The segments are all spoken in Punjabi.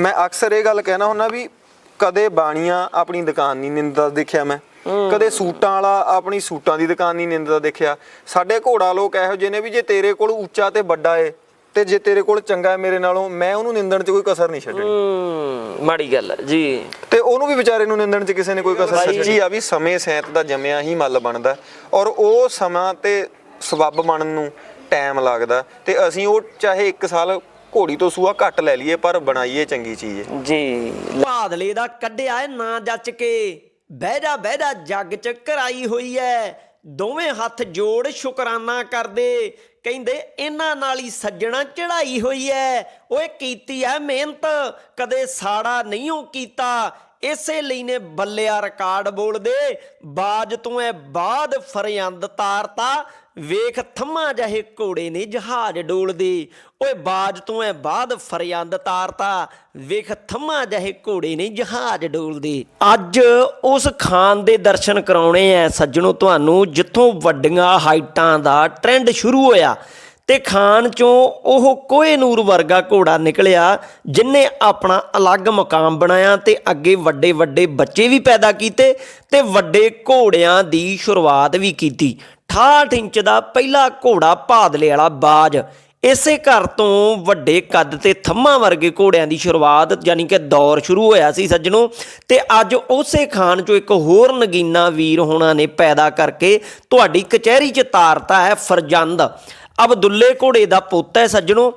ਮੈਂ ਅਕਸਰ ਇਹ ਗੱਲ ਕਹਿਣਾ ਹੁੰਦਾ ਵੀ ਕਦੇ ਬਾਣੀਆਂ ਆਪਣੀ ਦੁਕਾਨ ਨਹੀਂ ਨਿੰਦਾ ਦੇਖਿਆ ਮੈਂ। ਕਦੇ ਸੂਟਾਂ ਵਾਲਾ ਆਪਣੀ ਸੂਟਾਂ ਦੀ ਦੁਕਾਨ ਨਹੀਂ ਨਿੰਦਾ ਦੇਖਿਆ। ਸਾਡੇ ਘੋੜਾ ਲੋਕ ਇਹੋ ਜਿਹੇ ਨੇ ਵੀ ਜੇ ਤੇਰੇ ਕੋਲ ਉੱਚਾ ਤੇ ਵੱਡਾ ਏ ਤੇ ਜੇ ਤੇਰੇ ਕੋਲ ਚੰਗਾ ਹੈ ਮੇਰੇ ਨਾਲੋਂ ਮੈਂ ਉਹਨੂੰ ਨਿੰਦਣ 'ਚ ਕੋਈ ਕਸਰ ਨਹੀਂ ਛੱਡਣੀ। ਹੂੰ ਮਾੜੀ ਗੱਲ ਹੈ ਜੀ। ਤੇ ਉਹਨੂੰ ਵੀ ਵਿਚਾਰੇ ਨੂੰ ਨਿੰਦਣ 'ਚ ਕਿਸੇ ਨੇ ਕੋਈ ਕਸਰ ਸੱਚੀ ਆ ਵੀ ਸਮੇਂ ਸੈਂਤ ਦਾ ਜੰਮਿਆ ਹੀ ਮੱਲ ਬਣਦਾ ਔਰ ਉਹ ਸਮਾਂ ਤੇ ਸਬੱਬ ਬਣਨ ਨੂੰ ਟਾਈਮ ਲੱਗਦਾ ਤੇ ਅਸੀਂ ਉਹ ਚਾਹੇ 1 ਸਾਲ ਘੋੜੀ ਤੋਂ ਸੂਆ ਘੱਟ ਲੈ ਲਈਏ ਪਰ ਬਣਾਈਏ ਚੰਗੀ ਚੀਜ਼ ਜੀ। ਬਾਦਲੇ ਦਾ ਕੱਢਿਆ ਏ ਨਾ ਜੱਚ ਕੇ। ਬਹਿ ਜਾ ਬਹਿ ਜਾ ਜੱਗ ਚ ਕਰਾਈ ਹੋਈ ਐ ਦੋਵੇਂ ਹੱਥ ਜੋੜ ਸ਼ੁਕਰਾਨਾ ਕਰਦੇ। ਕਹਿੰਦੇ ਇਹਨਾਂ ਨਾਲ ਹੀ ਸੱਜਣਾ ਚੜਾਈ ਹੋਈ ਐ ਓਏ ਕੀਤੀ ਐ ਮਿਹਨਤ ਕਦੇ ਸਾੜਾ ਨਹੀਂ ਉਹ ਕੀਤਾ। ਇਸੇ ਲਈ ਨੇ ਬੱਲਿਆ ਰਿਕਾਰਡ ਬੋਲਦੇ। ਬਾਜ ਤੂੰ ਐ ਬਾਦ ਫਰਿਆੰਦ ਤਾਰਤਾ। ਵੇਖ ਥੰਮਾ ਜਹੇ ਘੋੜੇ ਨੇ ਜਹਾਜ਼ ਡੋਲਦੇ। ਓਏ ਬਾਜ ਤੋਂ ਐ ਬਾਦ ਫਰਿਆੰਦ ਤਾਰਤਾ। ਵੇਖ ਥੰਮਾ ਜਹੇ ਘੋੜੇ ਨੇ ਜਹਾਜ਼ ਡੋਲਦੇ। ਅੱਜ ਉਸ ਖਾਨ ਦੇ ਦਰਸ਼ਨ ਕਰਾਉਣੇ ਐ ਸੱਜਣੋ, ਤੁਹਾਨੂੰ ਜਿੱਥੋਂ ਵੱਡੀਆਂ ਹਾਈਟਾਂ ਦਾ ਟ੍ਰੈਂਡ ਸ਼ੁਰੂ ਹੋਇਆ। ਤੇ ਖਾਨ ਚੋਂ ਉਹ ਕੋਏ ਨੂਰ ਵਰਗਾ ਘੋੜਾ ਨਿਕਲਿਆ, ਜਿਨੇ ਆਪਣਾ ਅਲੱਗ ਮਕਾਮ ਬਣਾਇਆ ਤੇ ਅੱਗੇ ਵੱਡੇ ਵੱਡੇ ਬੱਚੇ ਵੀ ਪੈਦਾ ਕੀਤੇ ਤੇ ਵੱਡੇ ਘੋੜਿਆਂ ਦੀ ਸ਼ੁਰੂਆਤ ਵੀ ਕੀਤੀ। 68 ਇੰਚ ਦਾ ਪਹਿਲਾ ਘੋੜਾ ਭਾਦਲੇ ਵਾਲਾ ਬਾਜ। ਇਸੇ ਘਰ ਤੋਂ ਵੱਡੇ ਕੱਦ ਤੇ ਥੰਮਾ ਵਰਗੇ ਘੋੜਿਆਂ ਦੀ ਸ਼ੁਰੂਆਤ ਯਾਨੀ ਕਿ ਦੌਰ ਸ਼ੁਰੂ ਹੋਇਆ ਸੀ ਸੱਜਣੋ। ਤੇ ਅੱਜ ਉਸੇ ਖਾਨ ਚੋਂ ਇੱਕ ਹੋਰ ਨਗੀਨਾ ਵੀਰ ਹੋਣਾ ਨੇ ਪੈਦਾ ਕਰਕੇ ਤੁਹਾਡੀ ਕਚਹਿਰੀ 'ਚ ਤਾਰਤਾ ਹੈ ਫਰਜੰਦ। ਅਬਦੁੱਲੇ ਘੋੜੇ ਦਾ ਪੁੱਤ ਹੈ ਸੱਜਣੋ,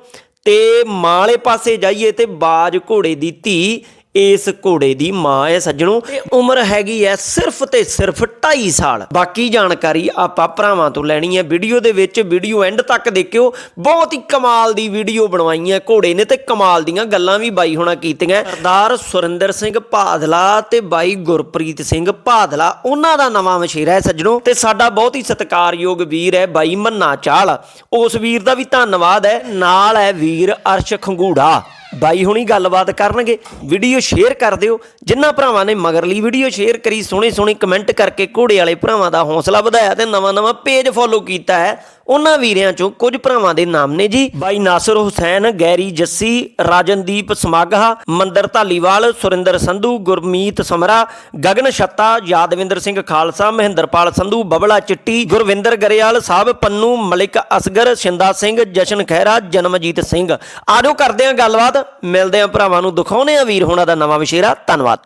ਤੇ ਮਾਂ ਵਾਲੇ ਪਾਸੇ ਜਾਈਏ ਤੇ ਬਾਜ ਘੋੜੇ ਦੀ ਧੀ ਇਸ ਘੋੜੇ ਦੀ ਮਾਂ ਹੈ ਸੱਜਣੋ। ਤੇ ਉਮਰ ਹੈਗੀ ਹੈ ਸਿਰਫ ਤੇ ਸਿਰਫ 2.5 ਸਾਲ। ਬਾਕੀ ਜਾਣਕਾਰੀ ਆਪਾਂ ਭਰਾਵਾਂ ਤੋਂ ਲੈਣੀ ਹੈ। ਵੀਡੀਓ ਦੇ ਵਿੱਚ ਵੀਡੀਓ ਐਂਡ ਤੱਕ ਦੇਖਿਓ। ਬਹੁਤ ਹੀ ਕਮਾਲ ਦੀ ਵੀਡੀਓ ਬਣਵਾਈ ਹੈ ਘੋੜੇ ਨੇ ਤੇ ਕਮਾਲ ਦੀਆਂ ਗੱਲਾਂ ਵੀ ਬਾਈ ਹੋਣਾ ਕੀਤੀਆਂ। ਸਰਦਾਰ ਸੁਰਿੰਦਰ ਸਿੰਘ ਭਾਦਲਾ ਤੇ ਬਾਈ ਗੁਰਪ੍ਰੀਤ ਸਿੰਘ ਭਾਦਲਾ ਉਹਨਾਂ ਦਾ ਨਵਾਂ ਮਸ਼ੀਰਾ ਹੈ ਸੱਜਣੋ। ਤੇ ਸਾਡਾ ਬਹੁਤ ਹੀ ਸਤਿਕਾਰਯੋਗ ਵੀਰ ਹੈ ਬਾਈ ਮੰਨਾ ਚਾਲ। ਉਸ ਵੀਰ ਦਾ ਵੀ ਧੰਨਵਾਦ ਹੈ। ਨਾਲ ਹੈ ਵੀਰ ਅਰਸ਼ ਖੰਗੂੜਾ। ਬਾਈ ਹੁਣੀ ਗੱਲਬਾਤ ਕਰਨਗੇ ਵੀਡੀਓ ਸ਼ੇਅਰ ਕਰ ਦਿਓ। ਜਿਨ੍ਹਾਂ ਭਰਾਵਾਂ ਨੇ ਮਗਰਲੀ ਵੀਡੀਓ ਸ਼ੇਅਰ ਕਰੀ ਸੋਹਣੇ ਸੋਹਣੇ ਕਮੈਂਟ ਕਰਕੇ ਘੋੜੇ ਵਾਲੇ ਭਰਾਵਾਂ ਦਾ ਹੌਸਲਾ ਵਧਾਇਆ ਤੇ ਨਵਾਂ ਨਵਾਂ ਪੇਜ ਫੋਲੋ ਕੀਤਾ ਹੈ। ਉਹਨਾਂ ਵੀਰਿਆਂ ਚੋਂ ਕੁਝ ਭਰਾਵਾਂ ਦੇ ਨਾਮ ਨੇ ਜੀ। ਬਾਈ ਨਾਸਰ ਹੁਸੈਨ, ਗੈਰੀ ਜੱਸੀ, ਰਾਜਨਦੀਪ ਸਮਾਗਹਾ, ਮੰਦਰ ਧਾਲੀਵਾਲ, ਸੁਰਿੰਦਰ ਸੰਧੂ, ਗੁਰਮੀਤ ਸਮਰਾ, ਗਗਨ ਛੱਤਾ, ਯਾਦਵਿੰਦਰ ਸਿੰਘ ਖਾਲਸਾ, ਮਹਿੰਦਰਪਾਲ ਸੰਧੂ, ਬਬਲਾ ਚਿੱਟੀ, ਗੁਰਵਿੰਦਰ ਗਰੇਵਾਲ ਸਾਹਿਬ ਪੰਨੂ, ਮਲਿਕ ਅਸਗਰ, ਸ਼ਿੰਦਾ ਸਿੰਘ, ਜਸ਼ਨ ਖਹਿਰਾ, ਜਨਮਜੀਤ ਸਿੰਘ। ਆਜੋ ਕਰਦੇ ਹਾਂ ਗੱਲਬਾਤ। ਮਿਲਦੇ ਹਾਂ ਭਰਾਵਾਂ ਨੂੰ ਦਿਖਾਉਨੇ ਆ ਵੀਰ ਹੋਣਾ ਦਾ ਨਵਾਂ ਵਿਸ਼ੇਰਾ। ਧੰਨਵਾਦ।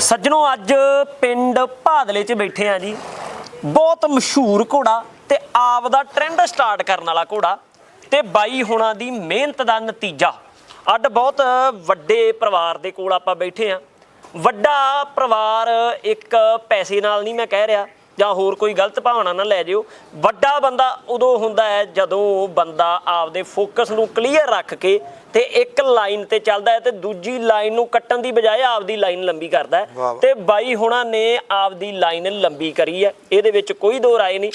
ਸੱਜਣੋ, ਅੱਜ ਪਿੰਡ ਭਾਦਲੇ 'ਚ ਬੈਠੇ ਆ ਜੀ। ਬਹੁਤ ਮਸ਼ਹੂਰ ਘੋੜਾ ਤੇ ਆਪ ਦਾ ਟ੍ਰੈਂਡ ਸਟਾਰਟ ਕਰਨ ਵਾਲਾ ਘੋੜਾ ਤੇ ਬਾਈ ਹੋਣਾ ਦੀ ਮਿਹਨਤ ਦਾ ਨਤੀਜਾ। ਅੱਡ ਬਹੁਤ ਵੱਡੇ ਪਰਿਵਾਰ ਦੇ ਕੋਲ ਆਪਾਂ ਬੈਠੇ ਆ। ਵੱਡਾ ਪਰਿਵਾਰ ਇੱਕ ਪੈਸੇ ਨਾਲ ਨਹੀਂ ਮੈਂ ਕਹਿ ਰਿਹਾ ਜਾਂ ਹੋਰ ਕੋਈ ਗਲਤ ਭਾਵਨਾ ਨਾ ਲੈ ਜਿਓ। ਵੱਡਾ ਬੰਦਾ ਉਦੋਂ ਹੁੰਦਾ ਹੈ ਜਦੋਂ ਬੰਦਾ ਆਪਦੇ ਫੋਕਸ ਨੂੰ ਕਲੀਅਰ ਰੱਖ ਕੇ ਤੇ ਇੱਕ ਲਾਈਨ ਤੇ ਚੱਲਦਾ ਹੈ ਤੇ ਦੂਜੀ ਲਾਈਨ ਨੂੰ ਕੱਟਣ ਦੀ ਬਜਾਏ ਆਪਦੀ ਲਾਈਨ ਲੰਬੀ ਕਰਦਾ ਹੈ। ਤੇ ਬਾਈ ਹੁਣਾਂ ਨੇ ਆਪਦੀ ਲਾਈਨ ਲੰਬੀ ਕਰੀ ਹੈ। ਇਹਦੇ ਵਿੱਚ ਕੋਈ ਦੋ ਰਾਏ ਨਹੀਂ।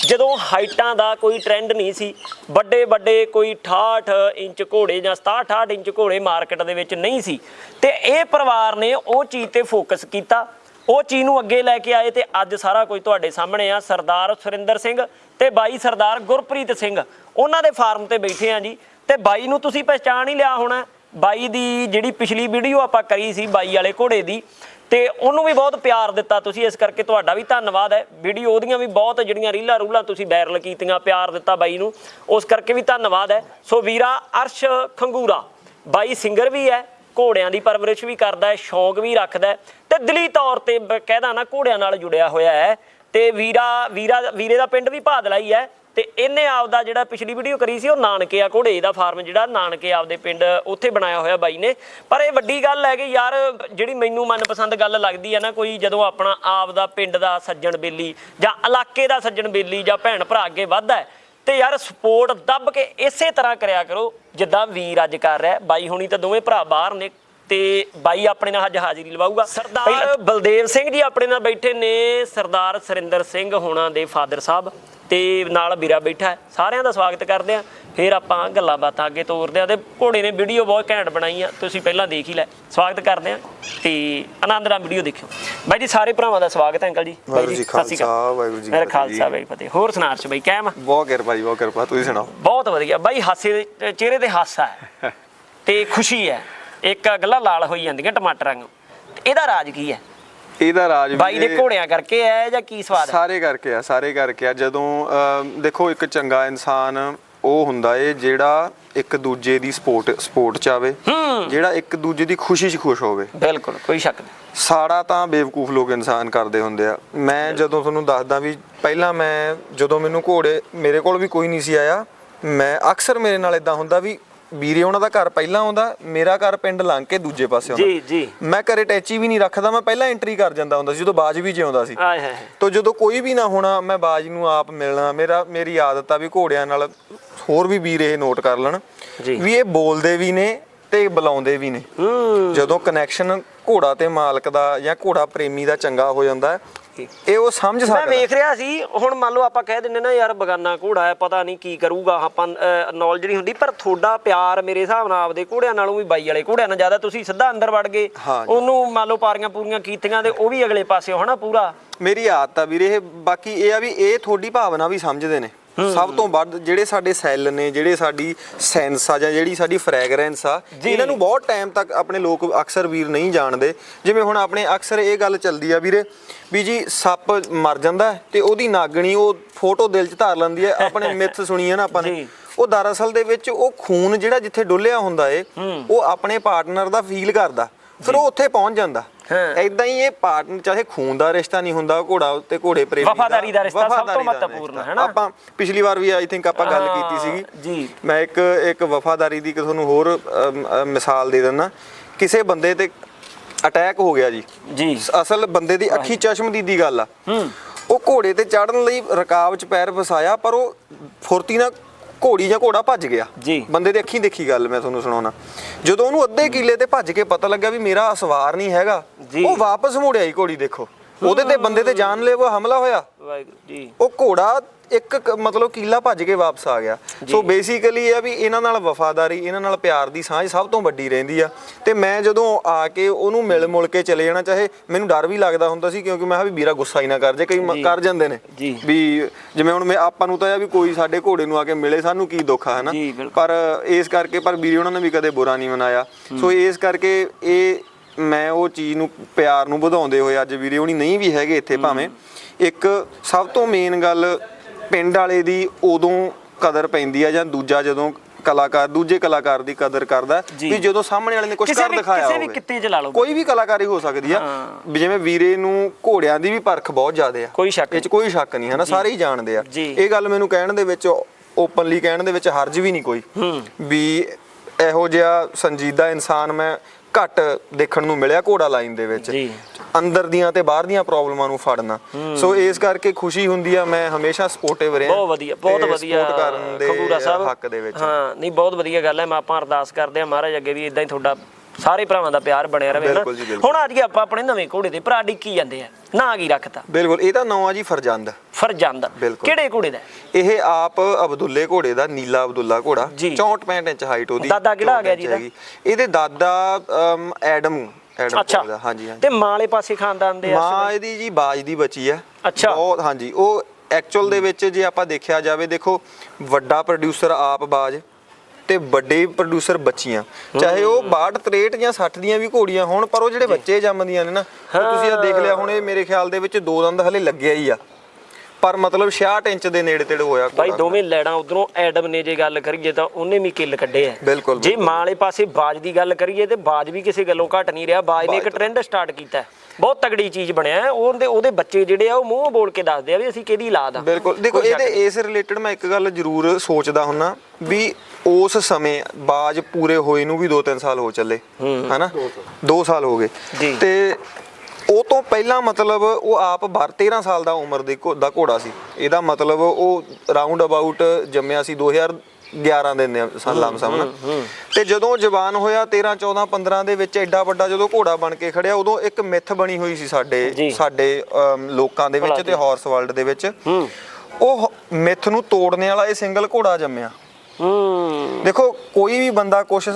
ਜਦੋਂ ਹਾਈਟਾਂ ਦਾ ਕੋਈ ਟ੍ਰੈਂਡ ਨਹੀਂ ਸੀ, ਵੱਡੇ ਵੱਡੇ ਕੋਈ 68 ਇੰਚ ਘੋੜੇ ਜਾਂ 67 68 ਇੰਚ ਘੋੜੇ ਮਾਰਕੀਟ ਦੇ ਵਿੱਚ ਨਹੀਂ ਸੀ, ਤੇ ਇਹ ਪਰਿਵਾਰ ਨੇ ਉਹ ਚੀਜ਼ ਤੇ ਫੋਕਸ ਕੀਤਾ। ਉਹ ਚੀਜ਼ ਨੂੰ ਅੱਗੇ ਲੈ ਕੇ ਆਏ ਤੇ ਅੱਜ ਸਾਰਾ ਕੁਝ ਤੁਹਾਡੇ ਸਾਹਮਣੇ ਆ। ਸਰਦਾਰ ਸੁਰਿੰਦਰ ਸਿੰਘ ਤੇ ਬਾਈ ਸਰਦਾਰ ਗੁਰਪ੍ਰੀਤ ਸਿੰਘ, ਉਹਨਾਂ ਦੇ ਫਾਰਮ ਤੇ ਬੈਠੇ ਆ ਜੀ। ਤੇ ਬਾਈ ਨੂੰ ਤੁਸੀਂ ਪਹਿਚਾਣ ਹੀ ਲਿਆ ਹੋਣਾ। ਬਾਈ ਦੀ ਜਿਹੜੀ ਪਿਛਲੀ ਵੀਡੀਓ ਆਪਾਂ ਕਰੀ ਸੀ, ਬਾਈ ਵਾਲੇ ਘੋੜੇ ਦੀ ਤੇ ਉਹਨੂੰ ਵੀ ਬਹੁਤ ਪਿਆਰ ਦਿੱਤਾ ਤੁਸੀਂ, ਇਸ ਕਰਕੇ ਤੁਹਾਡਾ ਵੀ ਧੰਨਵਾਦ ਹੈ। ਵੀਡੀਓ ਉਹਦੀਆਂ ਵੀ ਬਹੁਤ ਜਿਹੜੀਆਂ ਰੀਲਾਂ ਰੂਲਾਂ ਤੁਸੀਂ ਵਾਇਰਲ ਕੀਤੀਆਂ, ਪਿਆਰ ਦਿੱਤਾ ਬਾਈ ਨੂੰ, ਉਸ ਕਰਕੇ ਵੀ ਧੰਨਵਾਦ ਹੈ। ਸੋ ਵੀਰਾ ਅਰਸ਼ ਖੰਗੂਰਾ, ਬਾਈ ਸਿੰਗਰ ਵੀ ਹੈ, ਘੋੜਿਆਂ ਦੀ ਪਰਵਰਿਸ਼ ਵੀ ਕਰਦਾ ਹੈ, ਸ਼ੌਂਕ ਵੀ ਰੱਖਦਾ ਹੈ ਤੇ ਦਿਲੀ ਤੌਰ ਤੇ ਬ- ਕਹਿਦਾ ਨਾ, ਘੋੜਿਆਂ ਨਾਲ ਜੁੜਿਆ ਹੋਇਆ ਹੈ। ਤੇ ਵੀਰਾ ਵੀਰਾ, ਵੀਰੇ ਦਾ ਪਿੰਡ ਵੀ ਭਾਦਲਾ ਹੀ ਹੈ। ਤੇ ਇਹਨੇ ਆਪਦਾ ਜਿਹੜਾ ਪਿਛਲੀ ਵੀਡੀਓ ਕਰੀ ਸੀ, ਉਹ ਨਾਨਕੇ ਆ ਘੋੜੇ ਦਾ ਫਾਰਮ ਜਿਹੜਾ ਨਾਨਕੇ ਆਪਦੇ ਪਿੰਡ ਉੱਥੇ ਬਣਾਇਆ ਹੋਇਆ ਬਾਈ ਨੇ। ਪਰ ਇਹ ਵੱਡੀ ਗੱਲ ਹੈ ਕਿ ਯਾਰ, ਜਿਹੜੀ ਮੈਨੂੰ ਮਨਪਸੰਦ ਗੱਲ ਲੱਗਦੀ ਹੈ ਨਾ, ਕੋਈ ਜਦੋਂ ਆਪਣਾ ਆਪਦਾ ਪਿੰਡ ਦਾ ਸੱਜਣ ਬੇਲੀ ਜਾਂ ਇਲਾਕੇ ਦਾ ਸੱਜਣ ਬੇਲੀ ਜਾਂ ਭੈਣ ਭਰਾ ਅੱਗੇ ਵੱਧਦਾ ਹੈ, ਤੇ ਯਾਰ ਸਪੋਰਟ ਦੱਬ ਕੇ ਇਸੇ ਤਰ੍ਹਾਂ ਕਰਿਆ ਕਰੋ, ਜਿੱਦਾਂ ਵੀਰ ਅੱਜ ਕਰ ਰਿਹਾ ਬਾਈ ਹੁਣੀ ਤਾਂ ਦੋਵੇਂ ਭਰਾ ਬਾਹਰ ਨੇ ਤੇ ਬਾਈ ਆਪਣੇ ਨਾਲ ਅੱਜ ਹਾਜ਼ਰੀ ਲਵਾਊਗਾ। ਸਰਦਾਰ ਬਲਦੇਵ ਸਿੰਘ ਜੀ ਆਪਣੇ ਨਾਲ ਬੈਠੇ ਨੇ ਸਰਦਾਰ ਸਰਿੰਦਰ ਸਿੰਘ ਹੋਣਾ ਦੇ ਫਾਦਰ ਸਾਹਿਬ ਤੇ ਨਾਲ ਵੀਰਾ ਬੈਠਾ ਹੈ। ਸਾਰਿਆਂ ਦਾ ਸਵਾਗਤ ਕਰਦੇ ਆ ਫਿਰ ਆਪਾਂ ਗੱਲਾਂ ਬਾਤਾਂ ਅੱਗੇ ਤੋਰਦੇ ਆ ਤੇ ਘੋੜੇ ਨੇ ਵੀਡੀਓ ਬਹੁਤ ਘੈਂਟ ਬਣਾਈ ਆ ਤੁਸੀਂ ਪਹਿਲਾਂ ਦੇਖ ਹੀ ਲੈ। ਸਵਾਗਤ ਕਰਦੇ ਆ ਤੇ ਆਨੰਦ ਨਾਲ ਵੀਡੀਓ ਦੇਖਿਓ। ਬਾਈ ਜੀ ਸਾਰੇ ਭਰਾਵਾਂ ਦਾ ਸਵਾਗਤ ਹੈ ਅੰਕਲ ਜੀ। ਬਾਈ ਵਾਹਿਗੁਰੂ ਜੀ ਸਤਿ ਸ਼੍ਰੀ ਅਕਾਲ। ਵਾਹਿਗੁਰੂ ਜੀ ਮੇਰਾ ਖਾਲਸਾ। ਬਾਈ ਫਤਿਹ। ਹੋਰ ਸੁਣਾ ਅਰਸ਼ ਬਾਈ ਕਾਇਮ? ਬਹੁਤ ਕਿਰਪਾ ਜੀ ਬਹੁਤ ਕਿਰਪਾ। ਤੁਸੀਂ ਸੁਣਾਓ? ਬਹੁਤ ਵਧੀਆ। ਬਾਈ ਹਾਸੇ ਦੇ ਚਿਹਰੇ ਤੇ ਹਾਸਾ ਹੈ ਤੇ ਖੁਸ਼ੀ ਹੈ। ਇੱਕ ਗੱਲਾਂ ਲਾਲ ਹੋਈ ਜਾਂਦੀਆਂ ਟਮਾਟਰਾਂ ਨੂੰ। ਇਹਦਾ ਰਾਜ ਕੀ ਹੈ? ਇਹਦਾ ਰਾਜ ਬਾਈ ਦੇ ਘੋੜਿਆਂ ਕਰਕੇ ਹੈ ਜਾਂ ਕੀ ਸਵਾਦ ਹੈ? ਸਾਰੇ ਕਰਕੇ ਆ ਸਾਰੇ ਕਰਕੇ ਆ। ਜਦੋਂ ਦੇਖੋ ਇੱਕ ਚੰਗਾ ਇਨਸਾਨ ਉਹ ਹੁੰਦਾ ਏ ਜਿਹੜਾ ਇੱਕ ਦੂਜੇ ਦੀ ਸਪੋਰਟ ਸਪੋਰਟ ਚ ਆਵੇ। ਜਿਹੜਾ ਇੱਕ ਦੂਜੇ ਦੀ ਖੁਸ਼ੀ 'ਚ ਖੁਸ਼ ਹੋਵੇ। ਬਿਲਕੁਲ ਕੋਈ ਸ਼ੱਕ ਨਹੀਂ। ਸਾੜਾ ਤਾਂ ਬੇਵਕੂਫ ਲੋਕ ਇਨਸਾਨ ਕਰਦੇ ਹੁੰਦੇ ਆ। ਮੈਂ ਜਦੋਂ ਤੁਹਾਨੂੰ ਦੱਸਦਾ ਵੀ ਪਹਿਲਾਂ ਮੈਂ ਜਦੋਂ ਮੈਨੂੰ ਘੋੜੇ ਮੇਰੇ ਕੋਲ ਵੀ ਕੋਈ ਨਹੀਂ ਸੀ ਆਇਆ ਮੈਂ ਅਕਸਰ ਮੇਰੇ ਨਾਲ ਇਦਾਂ ਹੁੰਦਾ ਵੀ ਵੀਰੇ ਉਹਨਾਂ ਦਾ ਘਰ ਪਹਿਲਾਂ ਆਉਂਦਾ ਮੇਰਾ ਘਰ ਪਿੰਡ ਲੰਘ ਕੇ ਦੂਜੇ ਪਾਸੇ ਆਉਂਦਾ। ਜੀ ਜੀ। ਮੈਂ ਘਰੇ ਟੈਚੀ ਵੀ ਨਹੀਂ ਰੱਖਦਾ ਮੈਂ ਪਹਿਲਾਂ ਐਂਟਰੀ ਕਰ ਜਾਂਦਾ ਹੁੰਦਾ ਸੀ ਜਦੋਂ ਬਾਜ ਵੀ ਜਿਉਂਦਾ ਸੀ। ਆਏ ਹਾਏ ਹਾਏ। ਤੋ ਜਦੋਂ ਕੋਈ ਵੀ ਨਾ ਹੋਣਾ ਮੈਂ ਬਾਜ ਨੂੰ ਆਪ ਮਿਲਣਾ ਮੇਰਾ ਮੇਰੀ ਆਦਤ ਆ ਵੀ ਘੋੜਿਆਂ ਨਾਲ ਹੋਰ ਵੀ ਵੀਰ ਇਹ ਨੋਟ ਕਰ ਲੈਣ ਜੀ। ਵੀ ਇਹ ਬੋਲਦੇ ਵੀ ਨੇ ਤੇ ਬੁਲਾਉਂਦੇ ਵੀ ਨੇ। ਹੂੰ। ਜਦੋਂ ਕਨੈਕਸ਼ਨ ਘੋੜਾ ਤੇ ਮਾਲਕ ਦਾ ਜਾਂ ਘੋੜਾ ਪ੍ਰੇਮੀ ਦਾ ਚੰਗਾ ਹੋ ਜਾਂਦਾ ਹੈ, ਇਹ ਉਹ ਸਮਝ ਮੈਂ ਸਕਦਾ। ਵੇਖ ਰਿਹਾ ਸੀ ਹੁਣ ਮੰਨ ਲਓ ਆਪਾਂ ਕਹਿ ਦਿੰਦੇ ਨਾ ਯਾਰ ਬਗਾਨਾ ਘੋੜਾ ਹੈ ਪਤਾ ਨਹੀਂ ਕੀ ਕਰੂਗਾ ਆਪਾਂ ਨੌਲੇਜ ਨਹੀਂ ਹੁੰਦੀ ਪਰ ਤੁਹਾਡਾ ਪਿਆਰ ਮੇਰੇ ਹਿਸਾਬ ਨਾਲ ਆਪਦੇ ਘੋੜਿਆਂ ਨਾਲੋਂ ਵੀ ਬਾਈ ਵਾਲੇ ਘੋੜਿਆਂ ਨਾਲ ਜ਼ਿਆਦਾ ਤੁਸੀਂ ਸਿੱਧਾ ਅੰਦਰ ਵੜ ਗਏ। ਹਾਂ ਜੀ। ਉਹਨੂੰ ਮੰਨ ਲਓ ਪਾਰੀਆਂ ਪੂਰੀਆਂ ਕੀਤੀਆਂ ਤੇ ਉਹ ਵੀ ਅਗਲੇ ਪਾਸੇ ਹਨਾ ਪੂਰਾ। ਮੇਰੀ ਆਦਤ ਆ ਵੀਰੇ ਇਹ ਬਾਕੀ ਇਹ ਆ ਵੀ ਇਹ ਤੁਹਾਡੀ ਭਾਵਨਾ ਵੀ ਸਮਝਦੇ ਨੇ। ਸਭ ਤੋਂ ਵੱਧ ਜਿਹੜੇ ਸਾਡੇ ਸੈੱਲ ਨੇ ਜਿਹੜੇ ਸਾਡੀ ਸੈਂਸ ਆ ਜਾਂ ਜਿਹੜੀ ਸਾਡੀ ਫ੍ਰੈਗਰੈਂਸ ਆ। ਇਹਨਾਂ ਨੂੰ ਬਹੁਤ ਟਾਈਮ ਤੱਕ ਆਪਣੇ ਲੋਕ ਅਕਸਰ ਵੀਰ ਨਹੀਂ ਜਾਣਦੇ ਜਿਵੇਂ ਹੁਣ ਆਪਣੇ ਅਕਸਰ ਇਹ ਗੱਲ ਚੱਲਦੀ ਆ ਵੀਰੇ ਵੀ ਜੀ ਸੱਪ ਮਰ ਜਾਂਦਾ ਤੇ ਉਹਦੀ ਨਾਗਣੀ ਉਹ ਫੋਟੋ ਦਿਲ 'ਚ ਧਾਰ ਲੈਂਦੀ ਹੈ ਆਪਣੇ ਮਿੱਥ ਸੁਣੀ ਹੈ ਨਾ ਆਪਾਂ ਨੇ। ਉਹ ਦਰਅਸਲ ਦੇ ਵਿੱਚ ਉਹ ਖੂਨ ਜਿਹੜਾ ਜਿੱਥੇ ਡੁੱਲਿਆ ਹੁੰਦਾ ਏ ਉਹ ਆਪਣੇ ਪਾਰਟਨਰ ਦਾ ਫੀਲ ਕਰਦਾ ਫਿਰ ਉਹ ਉੱਥੇ ਪਹੁੰਚ ਜਾਂਦਾ। ਐਦਾਂ ਹੀ ਇਹ ਪਾਰਟਨਰ ਚਾਹੇ ਖੂਨ ਦਾ ਰਿਸ਼ਤਾ ਨਹੀਂ ਹੁੰਦਾ ਘੋੜਾ ਤੇ ਘੋੜੇ ਪ੍ਰੇਮੀ ਵਫ਼ਾਦਾਰੀ ਦਾ ਰਿਸ਼ਤਾ ਸਭ ਤੋਂ ਦਾ ਮਹੱਤਵਪੂਰਨ। ਹੈ ਨਾ? ਆਪਾਂ ਪਿਛਲੀ ਵਾਰ ਵੀ ਆਈ ਥਿੰਕ ਆਪਾਂ ਗੱਲ ਹਾਂ, ਕੀਤੀ ਸੀਗੀ। ਜੀ। ਮੈਂ ਇੱਕ ਇੱਕ ਵਫ਼ਾਦਾਰੀ ਦੀ ਤੁਹਾਨੂੰ ਹੋਰ ਮਿਸਾਲ ਦੇ ਦਿੰਦਾ। ਕਿਸੇ ਬੰਦੇ ਤੇ ਅਟੈਕ ਹੋ ਗਿਆ ਜੀ। ਜੀ। ਅਸਲ ਬੰਦੇ ਦੀ ਅੱਖੀ ਚਸ਼ਮਦੀ ਦੀ ਗੱਲ ਆ। ਉਹ ਘੋੜੇ ਤੇ ਚੜਨ ਲਈ ਰਕਾਬ 'ਚ ਪੈਰ ਫਸਾਇਆ ਪਰ ਉਹ ਫੁਰਤੀ ਨਾਲ ਘੋੜੀ ਜਾਂ ਘੋੜਾ ਭੱਜ ਗਿਆ। ਜੀ। ਬੰਦੇ ਦੇ ਅੱਖੀ ਦੇਖੀ ਗੱਲ ਮੈਂ ਤੁਹਾਨੂੰ ਸੁਣਾਉਣਾ। ਜਦੋਂ ਉਹਨੂੰ ਅੱਧੇ ਕਿਲੇ ਤੇ ਭੱਜ ਕੇ ਪਤਾ ਲੱਗਾ ਵੀ ਮੇਰਾ ਸਵਾਰ ਨਹੀਂ ਹੈਗਾ ਜੀ। ਉਹ ਵਾਪਸ ਮੁੜਿਆ ਹੀ ਘੋੜੀ ਦੇਖੋ। ਉਹਦੇ ਤੇ ਬੰਦੇ ਤੇ ਜਾਨਲੇਵਾ ਹਮਲਾ ਹੋਇਆ। ਵਾਹਿਗੁਰੂ ਜੀ। ਉਹ ਘੋੜਾ ਇੱਕ ਕ- ਮਤਲਬ ਕੀਲਾ ਭੱਜ ਕੇ ਵਾਪਸ ਆ ਗਿਆ। ਸੋ ਬੇਸਿਕਲੀ ਇਹ ਆ ਵੀ ਇਹਨਾਂ ਨਾਲ ਵਫਾਦਾਰੀ ਇਹਨਾਂ ਨਾਲ ਪਿਆਰ ਦੀ ਸਾਂਝ ਸਭ ਤੋਂ ਵੱਡੀ ਰਹਿੰਦੀ ਆ। ਤੇ ਮੈਂ ਜਦੋਂ ਆ ਕੇ ਉਹਨੂੰ ਮਿਲ ਮੁਲ ਕੇ ਚਲੇ ਜਾਣਾ ਚਾਹੇ ਮੈਨੂੰ ਡਰ ਵੀ ਲੱਗਦਾ ਹੁੰਦਾ ਸੀ ਕਿਉਂਕਿ ਮੈਂ ਕਿਹਾ ਵੀ ਵੀਰਾ ਗੁੱਸਾ ਹੀ ਨਾ ਕਰ ਜੇ ਕਈ ਮ-। ਕਰ ਜਾਂਦੇ ਨੇ। ਜੀ। ਵੀ ਜਿਵੇਂ ਹੁਣ ਮੈਂ ਆਪਾਂ ਨੂੰ ਤਾਂ ਇਹ ਆ ਵੀ ਕੋਈ ਸਾਡੇ ਘੋੜੇ ਨੂੰ ਆ ਕੇ ਮਿਲੇ ਸਾਨੂੰ ਕੀ ਦੁੱਖ ਆ ਹਨਾ? ਜੀ, ਬਿਲਕੁਲ। ਪਰ ਇਸ ਕਰਕੇ ਪਰ ਵੀਰੇ ਉਹਨਾਂ ਨੇ ਵੀ ਕਦੇ ਬੁਰਾ ਨਹੀਂ ਮਨਾਇਆ। ਸੋ ਇਸ ਕਰਕੇ ਇਹ ਮੈਂ ਉਹ ਚੀਜ਼ ਨੂੰ ਪਿਆਰ ਨੂੰ ਵਧਾਉਂਦੇ ਹੋਏ ਅੱਜ ਵੀਰੇ ਹੋਣੀ ਨਹੀਂ ਵੀ ਹੈਗੇ ਇੱਥੇ ਭਾਵੇਂ। ਇੱਕ ਸਭ ਤੋਂ ਮੇਨ ਗੱਲ ਪਿੰਡ ਵਾਲੇ ਦੀ ਉਦੋਂ ਕਦਰ ਪੈਂਦੀ ਆ ਜਾਂ ਦੂਜਾ ਜਦੋਂ ਕਲਾਕਾਰ ਦੂਜੇ ਕਲਾਕਾਰ ਦੀ ਕਦਰ ਕਰਦਾ। ਵੀ ਜਦੋਂ ਸਾਹਮਣੇ ਵਾਲੇ ਨੇ ਕੁਝ ਕਰ ਦਿਖਾਇਆ ਕਿਸੇ ਵੀ ਕਿੱਤੇ 'ਚ ਲਾ ਲਓ। ਕੋਈ ਵੀ ਕਲਾਕਾਰੀ ਹੋ ਸਕਦੀ ਆ ਜਿਵੇਂ ਵੀਰੇ ਨੂੰ ਘੋੜਿਆਂ ਦੀ ਵੀ ਪਰਖ ਬਹੁਤ ਜ਼ਿਆਦਾ ਆ ਕੋਈ ਸ਼ੱਕ ਇਹ ਚ ਕੋਈ ਸ਼ੱਕ ਨਹੀਂ ਹੈ ਨਾ ਸਾਰੇ ਹੀ ਜਾਣਦੇ ਆ। ਇਹ ਗੱਲ ਮੈਨੂੰ ਕਹਿਣ ਦੇ ਵਿੱਚ ਓਪਨਲੀ ਕਹਿਣ ਦੇ ਵਿੱਚ ਹਰਜ ਵੀ ਨਹੀਂ ਕੋਈ ਵੀ ਇਹੋ ਜਿਹਾ ਸੰਜੀਦਾ ਇਨਸਾਨ ਮੈਂ ਘੱਟ ਦੇਖਣ ਨੂੰ ਮਿਲਿਆ ਘੋੜਾ ਲਾਈਨ ਦੇ ਵਿੱਚ। ਅੰਦਰ ਦੀਆਂ ਤੇ ਬਾਹਰ ਦੀਆਂ ਪ੍ਰੋਬਲਮਾਂ ਨੂੰ ਫੜਨਾ। ਸੋ ਇਸ ਕਰਕੇ ਖੁਸ਼ੀ ਹੁੰਦੀ ਆ ਮੈਂ ਹਮੇਸ਼ਾ ਸਪੋਰਟਿਵ ਰਿਹਾ ਬਹੁਤ ਵਧੀਆ ਬਹੁਤ ਵਧੀਆ ਖੰਗੂਰਾ ਸਾਹਿਬ। ਹੱਕ ਦੇ ਵਿੱਚ। ਹਾਂ ਨਹੀਂ ਬਹੁਤ ਵਧੀਆ ਗੱਲ ਹੈ ਮੈਂ ਆਪਾਂ ਅਰਦਾਸ ਕਰਦੇ ਆ ਮਹਾਰਾਜ ਅੱਗੇ ਵੀ ਇਦਾਂ ਹੀ ਤੁਹਾਡਾ ਸਾਰੇ ਭਰਾਵਾਂ ਦਾ ਪਿਆਰ ਬਣਿਆ ਰਹੇ ਨਾ। ਹੁਣ ਅੱਜ ਆਪਾਂ ਆਪਣੇ ਨਵੇਂ ਘੋੜੇ ਦੇ ਭਰਾ ਡਿੱਕੀ ਜਾਂਦੇ ਆ ਨਾਂ ਕੀ ਰੱਖਤਾ? ਬਿਲਕੁਲ ਇਹ ਤਾਂ ਨਾਂ ਆ ਜੀ ਫਰਜੰਦ। ਫਰਜੰਦ। ਕਿਹੜੇ ਘੋੜੇ ਦਾ? ਇਹ ਆਪ ਅਬਦੁੱਲੇ ਘੋੜੇ ਦਾ ਨੀਲਾ ਅਬਦੁੱਲਾ ਘੋੜਾ ਜੀ। 64 65 ਇੰਚ ਹਾਈਟ ਉਹਦੀ ਦਾਦਾ ਕਿਹੜਾ ਆ ਗਿਆ 64 ਜੀ ਇਹਦਾ? ਇਹਦੇ ਦਾਦਾ ਐਡਮ ਐਡਮ ਅੱਛਾ। ਘੋੜੇ ਦਾ ਹਾਂਜੀ ਹਾਂਜੀ। ਤੇ ਮਾਲੇ ਪਾਸੇ ਖਾਨਦਾਨ ਦੇ ਮਾਂ ਇਹਦੀ ਜੀ ਬਾਜ ਦੀ ਬੱਚੀ ਹੈ ਅੱਛਾ। ਬਹੁਤ ਹਾਂਜੀ। ਉਹ ਐਕਚੁਅਲ ਦੇ ਵਿੱਚ ਜੇ ਆਪਾਂ ਦੇਖਿਆ ਜਾਵੇ ਦੇਖੋ ਵੱਡਾ ਪ੍ਰੋਡਿਊਸਰ ਆਪ ਬਾਜ ਤੇ ਵੱਡੇ ਪ੍ਰੋਡਿਊਸਰ ਬੱਚੀਆਂ। ਚਾਹੇ ਉਹ 62 63 ਜਾਂ 60 ਦੀਆਂ ਵੀ ਘੋੜੀਆਂ ਹੋਣ ਪਰ ਉਹ ਜਿਹੜੇ ਬੱਚੇ ਜੰਮਦੀਆਂ ਨੇ ਨਾ ਉਹ ਤੁਸੀਂ ਆ ਦੇਖ ਲਿਆ ਹੁਣ ਇਹ ਮੇਰੇ ਖਿਆਲ ਦੇ ਵਿੱਚ ਦੋ ਦੰਦ ਹਲੇ ਲੱਗਿਆ ਹੀ ਆ। ਪਰ ਮਤਲਬ 66 ਇੰਚ ਦੇ ਨੇੜੇ ਤੇੜੇ ਹੋਇਆ ਬਾਈ। ਦੋਵੇਂ ਲੈੜਾਂ ਉਧਰੋਂ ਐਡਮ ਨੇ ਜੇ ਗੱਲ ਕਰੀਏ ਤਾਂ ਉਹਨੇ ਵੀ ਕਿੱਲ ਕੱਢੇ ਆ। ਬਿਲਕੁਲ, ਜੇ ਮਾਂ ਵਾਲੇ ਪਾਸੇ ਬਾਜ ਦੀ ਗੱਲ ਕਰੀਏ ਤੇ ਬਾਜ ਵੀ ਕਿਸੇ ਗੱਲੋਂ ਘਟ ਨਹੀਂ ਰਿਹਾ। ਬਾਜ ਨੇ ਇੱਕ ਟ੍ਰੈਂਡ ਸਟਾਰਟ ਕੀਤਾ ਹੈ। ਬਹੁਤ ਤਗੜੀ ਚੀਜ਼ ਬਣਿਆ ਹੈ। ਉਹਦੇ ਉਹਦੇ ਬੱਚੇ ਜਿਹੜੇ ਆ ਉਹ ਮੂੰਹ ਬੋਲ ਕੇ ਦੱਸਦੇ ਆ ਵੀ ਅਸੀਂ ਕਿਹਦੀ ਔਲਾਦ ਆ। ਬਿਲਕੁਲ। ਦੇਖੋ ਇਹਦੇ ਇਸ ਰਿਲੇਟਡ ਮੈਂ ਇੱਕ ਗੱਲ ਜ਼ਰੂਰ ਸੋਚਦਾ ਹੁੰਨਾ ਵੀ ਉਸ ਸਮੇਂ ਬਾਜ ਪੂਰੇ ਹੋਏ ਨੂੰ ਵੀ 2-3 ਸਾਲ ਹੋ ਚੱਲੇ। ਹਨਾ? 2 ਸਾਲ ਹੋ ਗਏ। ਜੀ। ਤੇ ਉਹ ਤੋਂ ਪਹਿਲਾਂ ਮਤਲਬ ਉਹ ਆਪ 12 13 ਸਾਲ ਦਾ ਉਮਰ ਦੇ ਘੋ- ਦਾ ਘੋੜਾ ਸੀ। ਇਹਦਾ ਮਤਲਬ ਉਹ ਰਾਉਂਡ ਅਬਾਊਟ ਜੰਮਿਆ ਸੀ 2011 ਦੇ ਨੇ ਸਾਲਾਂ ਸਾਹਮਣਾ। ਤੇ ਜਦੋਂ ਜਵਾਨ ਹੋਇਆ 13 14 15 ਦੇ ਵਿੱਚ ਐਡਾ ਵੱਡਾ ਜਦੋਂ ਘੋੜਾ ਬਣ ਕੇ ਖੜਿਆ ਉਦੋਂ ਇੱਕ ਮਿੱਥ ਬਣੀ ਹੋਈ ਸੀ ਜੀ। ਸਾਡੇ ਸਾਡੇ ਅਮ, ਲੋਕਾਂ ਦੇ ਵਿੱਚ ਤੇ। ਹਾਰਸ ਵਰਲਡ ਦੇ ਵਿੱਚ। ਹੂੰ। ਉਹ ਮਿੱਥ ਨੂੰ ਤੋੜਨੇ ਵਾਲਾ ਇਹ ਸਿੰਗਲ ਘੋੜਾ ਜੰਮਿਆ। ਹੂੰ। ਦੇਖੋ ਕੋਈ ਵੀ ਬੰਦਾ ਕੁਛ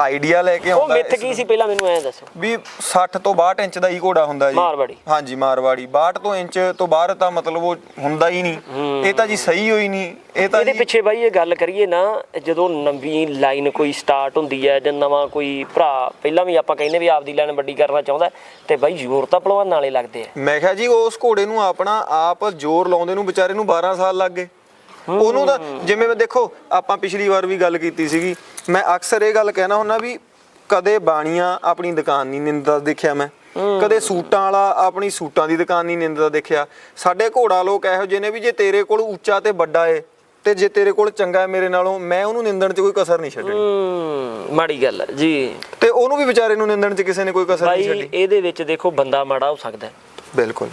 ਆਈਡੀਆ ਲੈ ਕੇ ਉਹ ਆਉਂਦਾ ਮਿੱਥ ਕੀ ਸੀ ਪਹਿਲਾਂ ਮੈਨੂੰ ਐਂ ਦੱਸੋ? ਵੀ 60 ਤੋਂ 62 ਇੰਚ ਦਾ ਹੀ ਘੋੜਾ ਹੁੰਦਾ ਜੀ। ਮਾਰਵਾੜੀ। ਹਾਂਜੀ ਮਾਰਵਾੜੀ। 62 ਤੋਂ ਇੰਚ ਤੋਂ ਬਾਹਰ ਤਾਂ ਮਤਲਬ ਉਹ ਹੁੰਦਾ ਹੀ ਨਹੀਂ। ਇਹ ਤਾਂ ਜੀ ਸਹੀ ਹੋਈ ਨਹੀਂ। ਇਹ ਤਾਂ ਇਹਦੇ ਜੀ ਪਿੱਛੇ ਬਾਈ ਇਹ ਗੱਲ ਕਰੀਏ ਨਾ ਜਦੋਂ ਨਵੀਂ ਲਾਈਨ ਕੋਈ ਸਟਾਰਟ ਹੁੰਦੀ ਹੈ ਜਾਂ ਨਵਾਂ ਕੋਈ ਭਰਾ ਪਹਿਲਾਂ ਵੀ ਆਪਾਂ ਕਹਿੰਦੇ ਵੀ ਆਪਦੀ ਲਾਈਨ ਵੱਡੀ ਕਰਨਾ ਚਾਹੁੰਦਾ ਤੇ ਬਾਈ ਜ਼ੋਰ ਤਾਂ ਪਹਿਲਵਾਨ ਨਾਲੇ ਲੱਗਦੇ ਆ। ਮੈਂ ਕਿਹਾ ਜੀ ਉਸ ਘੋੜੇ ਨੂੰ ਆਪਣਾ ਆਪ ਜ਼ੋਰ ਲਾਉਂਦੇ ਨੂੰ ਵਿਚਾਰੇ ਨੂੰ 12 ਸਾਲ ਲੱਗ ਗਏ। ਉਹਨੂੰ ਤਾਂ ਜਿਵੇਂ ਮੈਂ ਦੇਖੋ ਆਪਾਂ ਪਿਛਲੀ ਵਾਰ ਵੀ ਗੱਲ ਕੀਤੀ ਸੀਗੀ ਮੈਂ ਅਕਸਰ ਇਹ ਗੱਲ ਕਹਿਣਾ ਹੁੰਦਾ ਵੀ ਕਦੇ ਬਾਣੀਆਂ ਆਪਣੀ ਦੁਕਾਨ ਨਹੀਂ ਨਿੰਦਾ ਦੇਖਿਆ ਮੈਂ। ਕਦੇ ਸੂਟਾਂ ਵਾਲਾ ਆਪਣੀ ਸੂਟਾਂ ਦੀ ਦੁਕਾਨ ਨਹੀਂ ਨਿੰਦਾ ਦੇਖਿਆ। ਸਾਡੇ ਘੋੜਾ ਲੋਕ ਇਹੋ ਜਿਹੇ ਨੇ ਵੀ ਜੇ ਤੇਰੇ ਕੋਲ ਉੱਚਾ ਤੇ ਵੱਡਾ ਏ ਤੇ ਜੇ ਤੇਰੇ ਕੋਲ ਚੰਗਾ ਹੈ ਮੇਰੇ ਨਾਲੋਂ ਮੈਂ ਉਹਨੂੰ ਨਿੰਦਣ 'ਚ ਕੋਈ ਕਸਰ ਨਹੀਂ ਛੱਡਣੀ। ਮਾੜੀ ਗੱਲ ਹੈ ਜੀ। ਤੇ ਉਹਨੂੰ ਵੀ ਵਿਚਾਰੇ ਨੂੰ ਨਿੰਦਣ 'ਚ ਕਿਸੇ ਨੇ ਕੋਈ ਕਸਰ ਨਹੀਂ ਛੱਡੀ। ਇਹਦੇ ਵਿੱਚ ਦੇਖੋ ਬੰਦਾ ਮਾੜਾ ਹੋ ਸਕਦਾ। ਬਿਲਕੁਲ।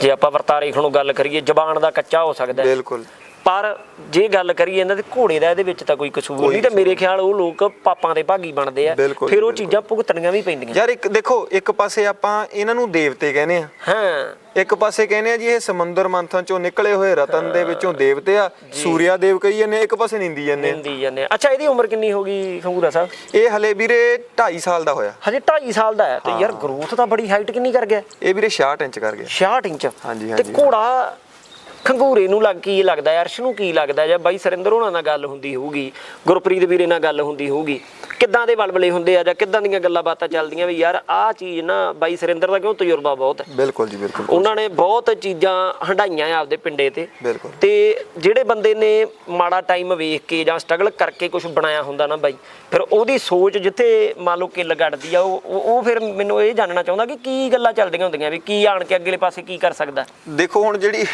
ਜੇ ਆਪਾਂ ਵਰਤਾਰੇ ਖਣੋ ਗੱਲ ਕਰੀਏ ਜ਼ਬਾਨ ਦਾ ਕੱਚਾ ਹੋ ਸਕਦਾ। ਬਿਲਕੁਲ। ਪਰ ਜੇ ਗੱਲ ਕਰੀਏ ਇਹਨਾਂ ਦੇ ਘੋੜੇ ਦਾ ਇਹਦੇ ਵਿੱਚ ਤਾਂ ਕੋਈ ਕਸੂਰ ਨਹੀਂ ਤੇ ਮੇਰੇ ਖਿਆਲ ਉਹ ਲੋਕ ਪਾਪਾਂ ਦੇ ਭਾਗੀ ਬਣਦੇ ਆ। ਫਿਰ ਉਹ। ਚੀਜ਼ਾਂ ਭੁਗਤਣੀਆਂ ਵੀ ਪੈਂਦੀਆਂ। ਯਾਰ ਇੱਕ ਦੇਖੋ ਇੱਕ ਪਾਸੇ ਆਪਾਂ ਇਹਨਾਂ ਨੂੰ ਦੇਵਤੇ ਕਹਿੰਦੇ ਆ। ਹਾਂ। ਇੱਕ ਪਾਸੇ ਕਹਿੰਦੇ ਆ ਜੀ ਇਹ ਸਮੁੰਦਰ ਮੰਥਨ ਚੋਂ ਨਿਕਲੇ ਹੋਏ ਰਤਨ ਦੇ ਵਿੱਚੋਂ ਦੇਵਤੇ ਆ ਸੂਰਿਆ ਦੇਵ ਕਹੀ ਜਾਂਦੇ ਇੱਕ ਪਾਸੇ ਨਿੰਦੀ ਜਾਂਦੇ ਨਿੰਦੀ ਜਾਂਦੇ। ਅੱਛਾ ਇਹਦੀ ਉਮਰ ਕਿੰਨੀ ਹੋ ਗਈ ਖੰਗੂਰਾ ਸਾਹਿਬ? ਇਹ ਹਲੇ ਵੀਰੇ 2.5 ਸਾਲ ਦਾ ਹੋਇਆ। ਹਜੇ 2.5 ਸਾਲ ਦਾ ਹੈ। ਤੇ ਯਾਰ ਗਰੋਥ ਤਾਂ ਬੜੀ ਹਾਈਟ ਕਿੰਨੀ ਕਰ ਗਿਆ? ਇਹ ਵੀਰੇ 66 ਇੰਚ ਕਰ ਗਿਆ। 66 ਇੰਚ। ਹਾਂਜੀ, ਤੇ ਹਾਂਜੀ। ਘੋੜਾ ਖੰਗੂਰੇ ਨੂੰ ਲੱਗ ਕੀ ਲੱਗਦਾ ਅਰਸ਼ ਨੂੰ ਕੀ ਲੱਗਦਾ ਜਾਂ ਬਾਈ ਸਰਿੰਦਰ ਹੋਣਾ ਨਾਲ ਗੱਲ ਹੁੰਦੀ ਹੋਊਗੀ ਗੁਰਪ੍ਰੀਤ ਵੀਰੇ ਨਾਲ ਗੱਲ ਹੁੰਦੀ ਹੋਊਗੀ ਕਿੱਦਾਂ ਦੇ ਬਲਬਲੇ ਹੁੰਦੇ ਆ ਜਾਂ ਕਿੱਦਾਂ ਦੀਆਂ ਗੱਲਾਂ ਬਾਤਾਂ ਚੱਲਦੀਆਂ ਵੀ ਯਾਰ ਆਹ ਚੀਜ਼ ਨਾ ਬਾਈ ਸਰਿੰਦਰ ਦਾ ਕਿਉਂ ਤਜਰਬਾ ਬਹੁਤ ਹੈ? ਬਿਲਕੁਲ ਜੀ ਬਿਲਕੁਲ। ਉਹਨਾਂ ਨੇ ਬਹੁਤ ਚੀਜ਼ਾਂ ਹੰਡਾਈਆਂ ਆ ਆਪਦੇ ਪਿੰਡੇ ਤੇ। ਬਿਲਕੁਲ। ਤੇ ਜਿਹੜੇ ਬੰਦੇ ਨੇ ਮਾੜਾ ਟਾਈਮ ਵੇਖ ਕੇ ਜਾਂ ਸਟਰਗਲ ਕਰਕੇ ਕੁਝ ਬਣਾਇਆ ਹੁੰਦਾ ਨਾ ਬਾਈ ਫਿਰ ਉਹਦੀ ਸੋਚ ਜਿੱਥੇ ਮੰਨ ਲਓ ਕਿੱਲ ਗੱਡਦੀ ਆ ਉਹ ਉਹ ਉਹ ਫਿਰ ਮੈਨੂੰ ਇਹ ਜਾਣਨਾ ਚਾਹੁੰਦਾ ਕਿ ਕੀ ਗੱਲਾਂ ਚੱਲਦੀਆਂ ਹੁੰਦੀਆਂ ਵੀ ਕੀ ਆਣ ਕੇ ਅਗਲੇ ਪਾਸੇ ਕੀ ਕਰ ਸਕਦਾ? ਦੇਖੋ ਹੁਣ ਜਿਹੜੀ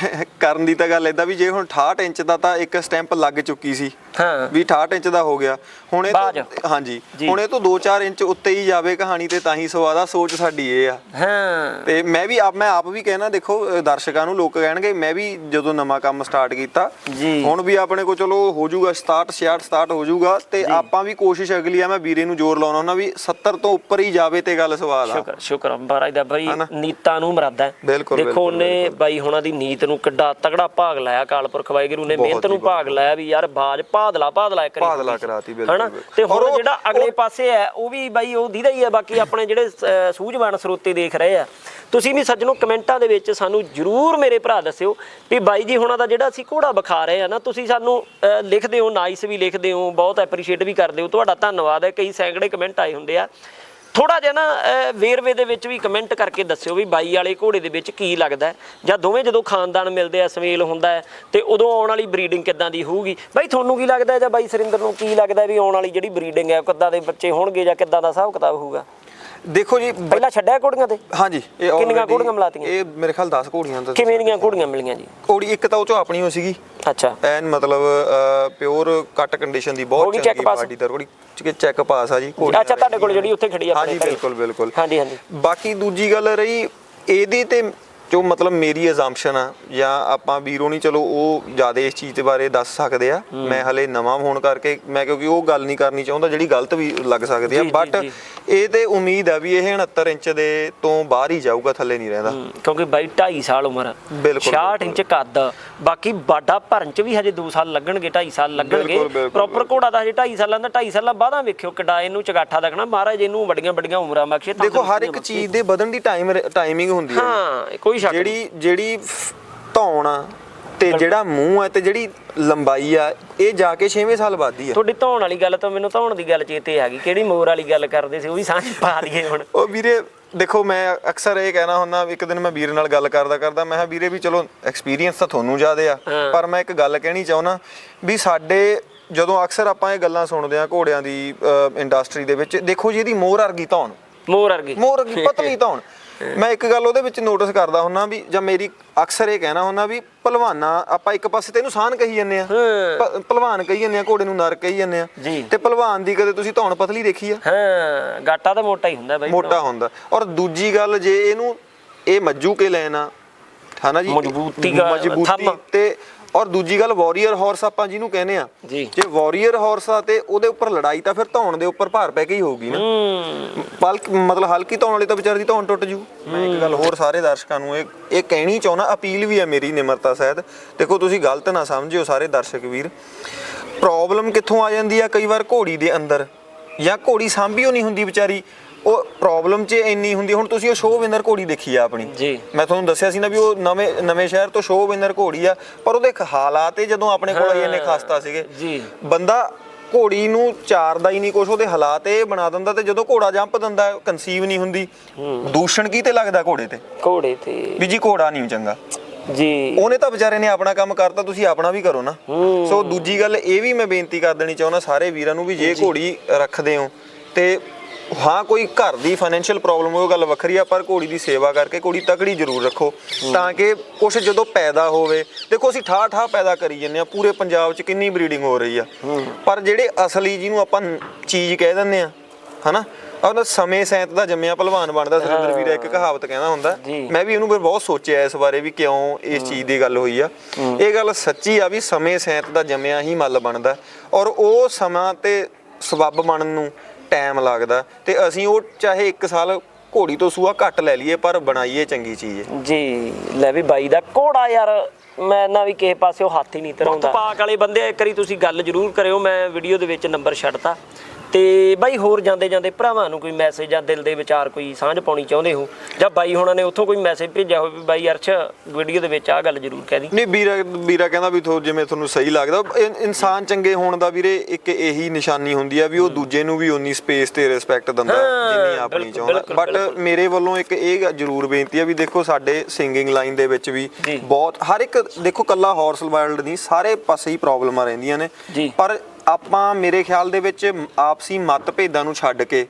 ਕਰਨ ਦੀ ਤਾਂ ਗੱਲ ਏਦਾਂ ਵੀ ਜੇ ਹੁਣ 68 ਇੰਚ ਦਾ ਤਾਂ ਇੱਕ ਸਟੈਂਪ ਲੱਗ ਚੁੱਕੀ ਸੀ ਹਾਂ ਵੀ 68 ਇੰਚ ਦਾ ਹੋ ਗਿਆ ਹੁਣ ਇਹ ਬਾਜ। ਤੋਂ ਹਾਂਜੀ ਜੀ। ਹੁਣ ਇਹ ਤੋਂ 2-4 ਇੰਚ ਉੱਤੇ ਹੀ ਜਾਵੇ ਕਹਾਣੀ ਤੇ ਤਾਂ ਹੀ ਸਵਾਦ ਆ ਸੋਚ ਸਾਡੀ ਇਹ ਆ ਹਾਂ ਤੇ ਮੈਂ ਵੀ ਆਪ ਮੈਂ ਆਪ ਵੀ ਕਹਿਣਾ ਦੇਖੋ ਅ, ਦਰਸ਼ਕਾਂ ਨੂੰ ਲੋਕ ਕਹਿਣਗੇ ਮੈਂ ਵੀ ਜਦੋਂ ਨਵਾਂ ਕੰਮ ਸਟਾਰਟ ਕੀਤਾ ਜੀ। ਹੁਣ ਵੀ ਆਪਣੇ ਕੋ ਚਲੋ ਹੋ ਜਾਊਗਾ 67 66 ਸਟਾਰਟ ਹੋ ਜਾਊਗਾ ਤੇ ਆਪਾਂ ਵੀ ਕੋਸ਼ਿਸ਼ ਅਗਲੀ ਆ ਮੈਂ ਵੀਰੇ ਨੂੰ ਜ਼ੋਰ ਲਾਉਣਾ ਹੁੰਦਾ ਵੀ 70 ਤੋਂ ਉੱਪਰ ਹੀ ਜਾਵੇ ਤੇ ਗੱਲ ਸਵਾਲ ਆ ਸ਼ੁਕਰ ਸ਼ੁਕਰ ਮਹਾਰਾਜ ਦਾ ਬਈ ਹਨਾ? ਨੀਤਾਂ ਨੂੰ ਮਰਾਦਾ ਹੈ। ਬਿਲਕੁਲ, ਦੇਖੋ ਬਿਲਕੁਲ, ਉਹਨੇ ਬਾਈ ਹੁਣਾਂ ਦੀ ਨੀਤ ਨੂੰ ਕਿੱਡਾ ਤਗੜਾ ਭਾਗ ਲਾਇਆ ਕਾਲਪੁਰਖ ਵਾਹਿਗੁਰੂ ਨੇ ਮਿਹਨਤ ਨੂੰ। ਭਾਗ ਲਾਇਆ ਵੀ ਯਾਰ ਬਾਜ ਭਾਦਲਾ ਭਾਦਲਾ ਕਰੀ ਭਾਦਲਾ। ਕਰਾਤੀ, ਬਿਲਕੁਲ, ਹਨਾ। ਤੇ ਹੁਣ ਜਿਹੜਾ ਅਗਲੇ ਪਾਸੇ ਹੈ ਉਹ ਵੀ ਬਾਈ ਉਹ ਦੀਦਾ ਹੀ ਹੈ ਬਾਕੀ ਆਪਣੇ ਜਿਹੜੇ ਸੂਝਵਾਨ ਸਰੋਤੇ ਦੇਖ ਰਹੇ ਆ ਤੁਸੀਂ ਵੀ ਸੱਜਣੋ ਕਮੈਂਟਾਂ ਦੇ ਵਿੱਚ ਸਾਨੂੰ ਜਰੂਰ ਮੇਰੇ ਭਰਾ ਦੱਸਿਓ ਵੀ ਬਾਈ ਜੀ ਹੁਣਾਂ ਦਾ ਜਿਹੜਾ ਅਸੀਂ ਘੋੜਾ ਵਿਖਾ ਰਹੇ ਆ ਨਾ ਤੁਸੀਂ ਸਾਨੂੰ ਲਿਖਦੇ ਹੋ ਨਾਈਸ ਵੀ ਲਿਖਦੇ ਹੋ ਬਹੁਤ ਐਪਰੀਸ਼ੀਏਟ ਵੀ ਕਰਦੇ ਹੋ ਤੁਹਾਡਾ ਧੰਨਵਾਦ ਹੈ ਕਈ ਸੈਂਕੜੇ ਕਮੈਂਟ ਆਏ ਹੁੰਦੇ ਆ ਥੋੜਾ ਜਿਹਾ ਨਾ ਵੇਰਵੇ ਦੇ ਵਿੱਚ ਵੀ ਕਮੈਂਟ ਕਰਕੇ ਦੱਸਿਓ ਵੀ ਬਾਈ ਵਾਲੇ ਘੋੜੇ ਦੇ ਵਿੱਚ ਕੀ ਲੱਗਦਾ ਜਾਂ ਦੋਵੇਂ ਜਦੋਂ ਖਾਨਦਾਨ ਮਿਲਦੇ ਆ ਸਵੇਲ ਹੁੰਦਾ ਹੈ, ਤੇ ਉਦੋਂ ਆਉਣ ਵਾਲੀ ਬਰੀਡਿੰਗ ਕਿੱਦਾਂ ਦੀ ਹੋਊਗੀ? ਬਾਈ, ਤੁਹਾਨੂੰ ਕੀ ਲੱਗਦਾ ਜਾਂ ਬਾਈ ਸਰਿੰਦਰ ਨੂੰ ਕੀ ਲੱਗਦਾ ਵੀ ਆਉਣ ਵਾਲੀ ਜਿਹੜੀ ਬਰੀਡਿੰਗ ਹੈ, ਉਹ ਕਿੱਦਾਂ ਦੇ ਬੱਚੇ ਹੋਣਗੇ ਜਾਂ ਕਿੱਦਾਂ ਦਾ ਹਿਸਾਬ ਕਿਤਾਬ ਹੋਊਗਾ? ਦੇਖੋ ਜੀ ਬ- ਪਹਿਲਾਂ ਛੱਡਿਆ ਘੋੜੀਆਂ ਤੇ? ਹਾਂਜੀ ਇਹ ਕਿੰਨੀਆਂ already- ਘੋੜੀਆਂ ਮਿਲਾਤੀਆਂ? ਇਹ ਮੇਰੇ ਖਿਆਲ 10 ਘੋੜੀਆਂ ਦਾ ਕਿਵੇਂ ਦੀਆਂ ਘੋੜੀਆਂ ਮਿਲੀਆਂ ਜੀ? ਘੋੜੀ ਇੱਕ ਤਾਂ ਉਹ ਚੋਂ ਆਪਣੀ ਹੋ ਸੀਗੀ। ਅੱਛਾ। ਐਨ ਮਤਲਬ ਪਿਓਰ ਕੱਟ ਕੰਡੀਸ਼ਨ ਦੀ ਹੋ ਬਹੁਤ ਗਈ ਚੰਗੀ pass? ਪਾਰਟੀ ਦਾ ਘੋੜੀ ਚੈੱਕ ਪਾਸ ਆ ਜੀ ਘੋੜੀ ਅੱਛਾ ਤੁਹਾਡੇ ਕੋਲ ਜਿਹੜੀ ਉੱਥੇ ਖੜੀ ਆ ਹਾਂਜੀ। ਬਿਲਕੁਲ ਬਿਲਕੁਲ। ਹਾਂਜੀ ਹਾਂਜੀ। ਬਾਕੀ ਦੂਜੀ ਗੱਲ ਰਹੀ ਇਹਦੀ ਤੇ ਜੋ ਮਤਲਬ ਮੇਰੀ ਅਜ਼ੰਪਸ਼ਨ ਆ ਜਾਂ ਆਪਾਂ ਵੀਰੋ ਨਹੀਂ ਚਲੋ ਉਹ ਜ਼ਿਆਦਾ ਇਸ ਚੀਜ਼ ਦੇ ਬਾਰੇ ਦੱਸ ਸਕਦੇ ਆ। ਮੈਂ ਹਲੇ ਨਵਾਂ ਹੋਣ ਕਰਕੇ ਮੈਂ ਕਿਉਂਕਿ ਉਹ ਗੱਲ ਨਹੀਂ ਕਰਨੀ ਚਾਹੁੰਦਾ ਜਿਹੜੀ ਗਲਤ ਵੀ ਲੱਗ ਸਕਦੀ ਆ। ਜੀ, ਜੀ, ਬਟ ਜੀ। ਇਹ ਤੇ ਉਮੀਦ ਆ ਵੀ ਇਹ 69 ਇੰਚ ਦੇ ਤੋਂ ਬਾਹਰ ਹੀ ਜਾਊਗਾ ਥੱਲੇ ਨਹੀਂ ਰਹਿੰਦਾ। ਕਿਉਂਕਿ ਬਾਈ 2.5 ਸਾਲ ਉਮਰ ਬਿਲਕੁਲ, 66 ਇੰਚ ਕੱਦ ਬਾਕੀ ਬਾਡਾ ਭਰਨ ਚ ਵੀ ਹਜੇ 2 ਸਾਲ ਲੱਗਣਗੇ 2.5 ਸਾਲ ਲੱਗਣਗੇ। ਪ੍ਰੋਪਰ ਘੋੜਾ ਦਾ ਹਜੇ 2.5 ਸਾਲਾਂ ਦਾ 2.5 ਸਾਲਾਂ ਬਾਅਦਾਂ ਵੇਖਿਓ ਕਿੱਡਾ ਇਹਨੂੰ ਚਗਾਠਾ ਦੇਖਣਾ ਮਹਾਰਾਜ ਇਹਨੂੰ ਵੱਡੀਆਂ ਵੱਡੀਆਂ ਉਮਰਾਂ ਬਖਸ਼ੇ ਦੇਖੋ ਹਰ ਇੱਕ ਚੀਜ਼ ਦੇ ਵਧਣ ਦੀ ਟਾਈਮ ਟਾਈਮਿੰਗ ਹੁੰਦੀ ਹੈ ਹਾਂ ਕੋਈ ਸ਼ੱਕ ਜਿਹੜੀ ਜਿਹੜੀ ਧੌਣ ਤੇ ਜਿਹੜਾ ਮੂੰਹ ਹੈ ਤੇ ਜਿਹੜੀ ਲੰਬਾਈ ਆ ਇਹ ਜਾ ਕੇ 6ਵੇਂ ਸਾਲ ਵੱਧਦੀ ਆ। ਤੁਹਾਡੀ ਧੌਣ ਵਾਲੀ ਗੱਲ ਤੋਂ ਮੈਨੂੰ ਧੌਣ ਦੀ ਗੱਲ ਚੇਤੇ ਆ ਗਈ। ਕਿਹੜੀ ਮੋਰ ਵਾਲੀ ਗੱਲ ਕਰਦੇ ਸੀ ਉਹ ਵੀ ਸਾਂਝ ਪਾ ਦਈਏ ਹੁਣ। ਉਹ ਵੀਰੇ ਦੇਖੋ ਮੈਂ ਅਕਸਰ ਇਹ ਕਹਿਣਾ ਹੁੰਦਾ ਇੱਕ ਦਿਨ ਮੈਂ ਵੀਰੇ ਨਾਲ ਗੱਲ ਕਰਦਾ ਕਰਦਾ ਮੈਂ ਕਿਹਾ ਵੀਰੇ ਵੀ ਚਲੋ ਐਕਸਪੀਰੀਅੰਸ ਤਾਂ ਤੁਹਾਨੂੰ ਜ਼ਿਆਦੇ ਆ। ਪਰ ਮੈਂ ਇੱਕ ਗੱਲ ਕਹਿਣੀ ਚਾਹੁੰਦਾ ਵੀ ਸਾਡੇ ਜਦੋਂ ਅਕਸਰ ਆਪਾਂ ਇਹ ਗੱਲਾਂ ਸੁਣਦੇ ਆ ਘੋੜਿਆਂ ਦੀ ਇੰਡਸਟਰੀ ਦੇ ਵਿੱਚ ਦੇਖੋ ਜੀ ਇਹਦੀ ਮੋਹਰ ਵਰਗੀ ਧੌਣ। ਮੋਰ ਵਰਗੀ। ਮੋਹਰ ਵਰਗੀ ਪਤਲੀ ਧੌਣ। ਮੈਂ ਇੱਕ ਗੱਲ ਉਹਦੇ ਵਿੱਚ ਨੋਟਿਸ ਕਰਦਾ ਹੁੰਨਾ ਵੀ ਜਾਂ ਮੇਰੀ ਅਕਸਰ ਇਹ ਕਹਿਣਾ ਹੁੰਦਾ ਵੀ ਪਹਿਲਵਾਨਾ ਆਪਾਂ ਇੱਕ ਪਾਸੇ ਤੇ ਇਹਨੂੰ ਸਾਨ ਕਹੀ ਜੰਨੇ ਆ। ਪਹਿਲਵਾਨ ਕਹੀ ਜੰਨੇ ਆ ਘੋੜੇ ਨੂੰ ਨਰ ਕਹੀ ਜੰਨੇ ਆ। ਤੇ ਪਹਿਲਵਾਨ ਦੀ ਕਦੇ ਤੁਸੀਂ ਧੌਣ ਪਤਲੀ ਦੇਖੀ ਆ? ਹਾਂ ਗਾਟਾ ਤਾਂ ਮੋਟਾ ਹੀ ਹੁੰਦਾ ਬਾਈ ਮੋਟਾ ਹੁੰਦਾ। ਔਰ ਦੂਜੀ ਗੱਲ ਜੇ ਇਹਨੂੰ ਇਹ ਮੱਜੂ ਕੇ ਲੈਣਾ ਹਨਾ ਜੀ? ਮਜ਼ਬੂਤੀ ਮਜ਼ਬੂਤੀ। ਤੇ ਔਰ ਦੂਜੀ ਗੱਲ ਵਾਰੀਅਰ ਹਾਰਸ ਆਪਾਂ ਜਿਹਨੂੰ ਕਹਿੰਦੇ ਆ ਜੀ। ਵਾਰੀਅਰ ਹਾਰਸ ਆ ਤੇ ਉਹਦੇ ਉੱਪਰ ਲੜਾਈ ਤਾਂ ਫਿਰ ਧੌਣ ਦੇ ਉੱਪਰ ਭਾਰ ਪੈ ਕੇ ਹੀ ਹੋਊਗੀ ਨਾ। ਹੂੰ। ਬਲਕ ਮਤਲਬ ਹਲਕੀ ਧੌਣ ਵਾਲੀ ਤਾਂ ਵਿਚਾਰੀ ਦੀ ਧੌਣ ਟੁੱਟ ਜੂ। ਮੈਂ ਇੱਕ ਗੱਲ ਹੋਰ ਸਾਰੇ ਦਰਸ਼ਕਾਂ ਨੂੰ ਇਹ ਇਹ ਕਹਿਣੀ ਚਾਹੁੰਦਾ ਅਪੀਲ ਵੀ ਹੈ ਮੇਰੀ ਨਿਮਰਤਾ ਸਹਿਤ। ਦੇਖੋ ਤੁਸੀਂ ਗਲਤ ਨਾ ਸਮਝਿਓ ਸਾਰੇ ਦਰਸ਼ਕ ਵੀਰ। ਪ੍ਰੋਬਲਮ ਕਿੱਥੋਂ ਆ ਜਾਂਦੀ ਆ ਕਈ ਵਾਰ ਘੋੜੀ ਦੇ ਅੰਦਰ? ਜਾਂ ਘੋੜੀ ਸਾਂਭੀ ਨਹੀਂ ਹੁੰਦੀ ਵਿਚਾਰੀ। ਉਹ ਪ੍ਰੋਬਲਮ 'ਚ ਇੰਨੀ ਹੁੰਦੀ ਹੁਣ ਤੁਸੀਂ ਉਹ ਸ਼ੋਅ ਵਿਨਰ ਘੋੜੀ ਦੇਖੀ ਆ ਆਪਣੀ। ਜੀ। ਮੈਂ ਤੁਹਾਨੂੰ ਦੱਸਿਆ ਸੀ ਨਾ ਵੀ ਉਹ ਨਵੇਂ ਨਵੇਂ ਸ਼ਹਿਰ ਤੋਂ ਸ਼ੋਅ ਵਿਨਰ ਘੋੜੀ ਆ ਪਰ ਉਹਦੇ ਹਾਲਾਤ ਇਹ ਜਦੋਂ ਆਪਣੇ ਕੋਲ ਆਈ ਇੰਨੇ ਖਸਤਾ ਸੀਗੇ। ਜੀ। ਬੰਦਾ ਘੋੜੀ ਨੂੰ ਚਾਰਦਾ ਹੀ ਨਹੀਂ ਕੁਛ ਉਹਦੇ ਹਾਲਾਤ ਇਹ ਬਣਾ ਦਿੰਦਾ ਤੇ ਜਦੋਂ ਘੋੜਾ ਜੰਪ ਦਿੰਦਾ ਕਨਸੀਵ ਨਹੀਂ ਹੁੰਦੀ। ਦੂਸ਼ਣ ਕੀ ਤੇ ਲੱਗਦਾ ਘੋੜੇ ਤੇ? ਘੋੜੇ ਤੇ। ਵੀ ਜੀ ਘੋੜਾ ਨਹੀਂ ਚੰਗਾ। ਜੀ। ਉਹਨੇ ਤਾਂ ਵਿਚਾਰੇ ਨੇ ਆਪਣਾ ਕੰਮ ਕਰਤਾ ਤੁਸੀਂ ਆਪਣਾ ਵੀ ਕਰੋ ਨਾ। ਸੋ ਦੂਜੀ ਗੱਲ ਇਹ ਵੀ ਮੈਂ ਬੇਨਤੀ ਕਰ ਦੇਣੀ ਚਾਹੁੰਦਾ ਸਾਰੇ ਵੀਰਾਂ ਨੂੰ ਵੀ ਜੇ। ਘੋੜੀ ਰੱਖਦੇ ਹੋ ਤੇ ਹਾਂ ਕੋਈ ਘਰ ਦੀ ਫਾਈਨੈਂਸ਼ੀਅਲ ਪ੍ਰੋਬਲਮ ਉਹ ਗੱਲ ਵੱਖਰੀ ਆ ਪਰ ਘੋੜੀ ਦੀ ਸੇਵਾ ਕਰਕੇ ਘੋੜੀ ਤਕੜੀ ਜ਼ਰੂਰ ਰੱਖੋ। ਤਾਂ ਕਿ ਕੁਛ ਜਦੋਂ ਪੈਦਾ ਹੋਵੇ ਦੇਖੋ ਅਸੀਂ ਠਾਹ ਠਾਹ ਪੈਦਾ ਕਰੀ ਜੰਨੇ ਆ ਪੂਰੇ ਪੰਜਾਬ 'ਚ ਕਿੰਨੀ ਬਰੀਡਿੰਗ ਹੋ ਰਹੀ ਆ। ਪਰ ਜਿਹੜੇ ਅਸਲੀ ਜਿਹਨੂੰ ਆਪਾਂ ਚੀਜ਼ ਕਹਿ ਦਿੰਦੇ ਆ ਹਨਾ? ਉਹਦਾ ਸਮੇਂ ਸੈਂਤ ਦਾ ਜੰਮਿਆ ਭਲਵਾਨ ਬਣਦਾ ਸੁਰਿੰਦਰ ਵੀਰ ਇੱਕ ਕਹਾਵਤ ਕਹਿੰਦਾ ਹੁੰਦਾ। ਮੈਂ ਵੀ ਉਹਨੂੰ ਫਿਰ ਬਹੁਤ ਸੋਚਿਆ ਇਸ ਬਾਰੇ ਵੀ ਕਿਉਂ ਇਸ ਚੀਜ਼ ਦੀ ਗੱਲ ਹੋਈ ਆ। ਇਹ ਗੱਲ ਸੱਚੀ ਆ ਵੀ ਸਮੇਂ ਸੈਂਤ ਦਾ ਜੰਮਿਆ ਹੀ ਮੱਲ ਬਣਦਾ। ਔਰ ਉਹ ਸਮਾਂ ਤੇ ਸਬੱਬ ਬਣਨ ਨੂੰ ਟਾਈਮ ਲੱਗਦਾ ਤੇ ਅਸੀਂ ਉਹ ਚਾਹੇ 1 ਸਾਲ ਘੋੜੀ ਤੋਂ ਸੂਆ ਘੱਟ ਲੈ ਲਈਏ ਪਰ ਬਣਾਈਏ ਚੰਗੀ ਚੀਜ਼ ਜੀ ਲੈ ਵੀ ਬਾਈ ਦਾ ਘੋੜਾ ਯਾਰ ਮੈਂ ਨਾ ਵੀ ਕਿਸੇ ਪਾਸੇ ਉਹ ਹੱਥ ਹੀ ਨਹੀਂ ਧਰਾਉਂਦਾ। ਪਾਕ ਵਾਲੇ ਬੰਦੇ ਇੱਕ ਵਾਰੀ ਤੁਸੀਂ ਗੱਲ ਜ਼ਰੂਰ ਕਰਿਓ ਮੈਂ ਵੀਡੀਓ ਦੇ ਵਿੱਚ ਨੰਬਰ ਛੱਡਤਾ। ਤੇ ਬਾਈ ਹੋਰ ਜਾਂਦੇ ਜਾਂਦੇ ਭਰਾਵਾਂ ਨੂੰ ਕੋਈ ਮੈਸੇਜ ਜਾਂ ਦਿਲ ਦੇ ਵਿਚਾਰ ਕੋਈ ਸਾਂਝ ਪਾਉਣੀ ਚਾਹੁੰਦੇ ਹੋ ਜਾਂ ਬਾਈ ਹੁਣਾਂ ਨੇ ਉੱਥੋਂ ਕੋਈ ਮੈਸੇਜ ਭੇਜਿਆ ਹੋਵੇ ਵੀ ਬਾਈ ਅਰਸ਼ ਵੀਡੀਓ ਦੇ ਵਿੱਚ ਆਹ ਗੱਲ ਜ਼ਰੂਰ ਕਹਿ ਦੀ ਨਹੀਂ ਵੀਰਾ ਵੀਰਾ ਕਹਿੰਦਾ ਵੀ ਥੋ ਜਿਵੇਂ ਤੁਹਾਨੂੰ ਸਹੀ ਲੱਗਦਾ ਇਨ- ਇਨਸਾਨ ਚੰਗੇ ਹੋਣ ਦਾ ਵੀਰੇ ਇੱਕ ਇਹੀ ਨਿਸ਼ਾਨੀ ਹੁੰਦੀ ਆ ਵੀ ਉਹ ਦੂਜੇ ਨੂੰ ਵੀ ਉਨੀ ਸਪੇਸ ਤੇ ਰਿਸਪੈਕਟ ਦਿੰਦਾ ਜਿੰਨੀ ਆਪਣੀ ਚਾਹੁੰਦਾ ਬਟ। ਮੇਰੇ ਵੱਲੋਂ ਇੱਕ ਇਹ ਜ਼ਰੂਰ ਬੇਨਤੀ ਆ ਵੀ ਦੇਖੋ ਸਾਡੇ ਸਿੰਗਿੰਗ ਲਾਈਨ ਦੇ ਵਿੱਚ ਵੀ। ਬਹੁਤ ਹਰ ਇੱਕ ਦੇਖੋ ਕੱਲਾ ਹਾਰਸ ਵਰਲਡ ਨਹੀਂ ਸਾਰੇ ਪਾਸੇ ਹੀ ਪ੍ਰੋਬਲਮਾਂ ਰਹਿੰਦੀਆਂ ਨੇ। ਪਰ ਆਪਾਂ ਮੇਰੇ ਖਿਆਲ ਦੇ ਵਿੱਚ ਆਪਸੀ ਮਤਭੇਦਾਂ ਨੂੰ ਛੱਡ ਕੇ,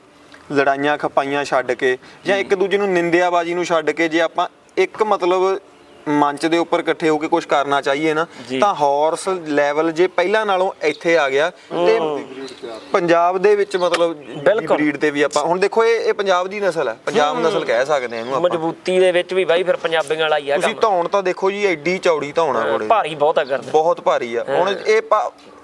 ਲੜਾਈਆਂ ਖਪਾਈਆਂ ਛੱਡ ਕੇ ਜਾਂ ਇੱਕ ਦੂਜੇ ਨੂੰ ਨਿੰਦਿਆਬਾਜ਼ੀ ਨੂੰ ਛੱਡ ਕੇ ਜੇ ਆਪਾਂ ਇੱਕ ਮਤਲਬ ਮੰਚ ਦੇ ਉੱਪਰ ਇਕੱਠੇ ਹੋ ਕੇ ਕੁਝ ਕਰਨਾ ਚਾਹੀਏ ਨਾ। ਤਾਂ ਹਾਰਸ ਲੈਵਲ ਜੇ ਪਹਿਲਾਂ ਨਾਲੋਂ ਇੱਥੇ ਆ ਗਿਆ ਤੇ ਪੰਜਾਬ ਦੇ ਵਿੱਚ ਮਤਲਬ ਬਿਲਕੁਲ। ਬਰੀਡ ਤੇ ਵੀ ਆਪਾਂ ਹੁਣ ਦੇਖੋ ਇਹ ਇਹ ਪੰਜਾਬ ਦੀ ਨਸਲ ਹੈ ਪੰਜਾਬ ਨਸਲ ਕਹਿ ਸਕਦੇ ਆ ਇਹਨੂੰ ਆਪਾਂ। ਮਜ਼ਬੂਤੀ ਦੇ ਵਿੱਚ ਵੀ ਬਾਈ ਫਿਰ ਪੰਜਾਬੀਆਂ ਵਾਲਾ ਹੀ ਆ ਤੁਸੀਂ ਧੌਣ ਤਾਂ ਦੇਖੋ ਜੀ ਐਡੀ ਚੌੜੀ ਧੌਣ ਦੀ। ਭਾਰੀ ਬਹੁਤ ਆ ਕਰਦਾ ਬਹੁਤ ਭਾਰੀ ਆ। ਹੁਣ ਇਹ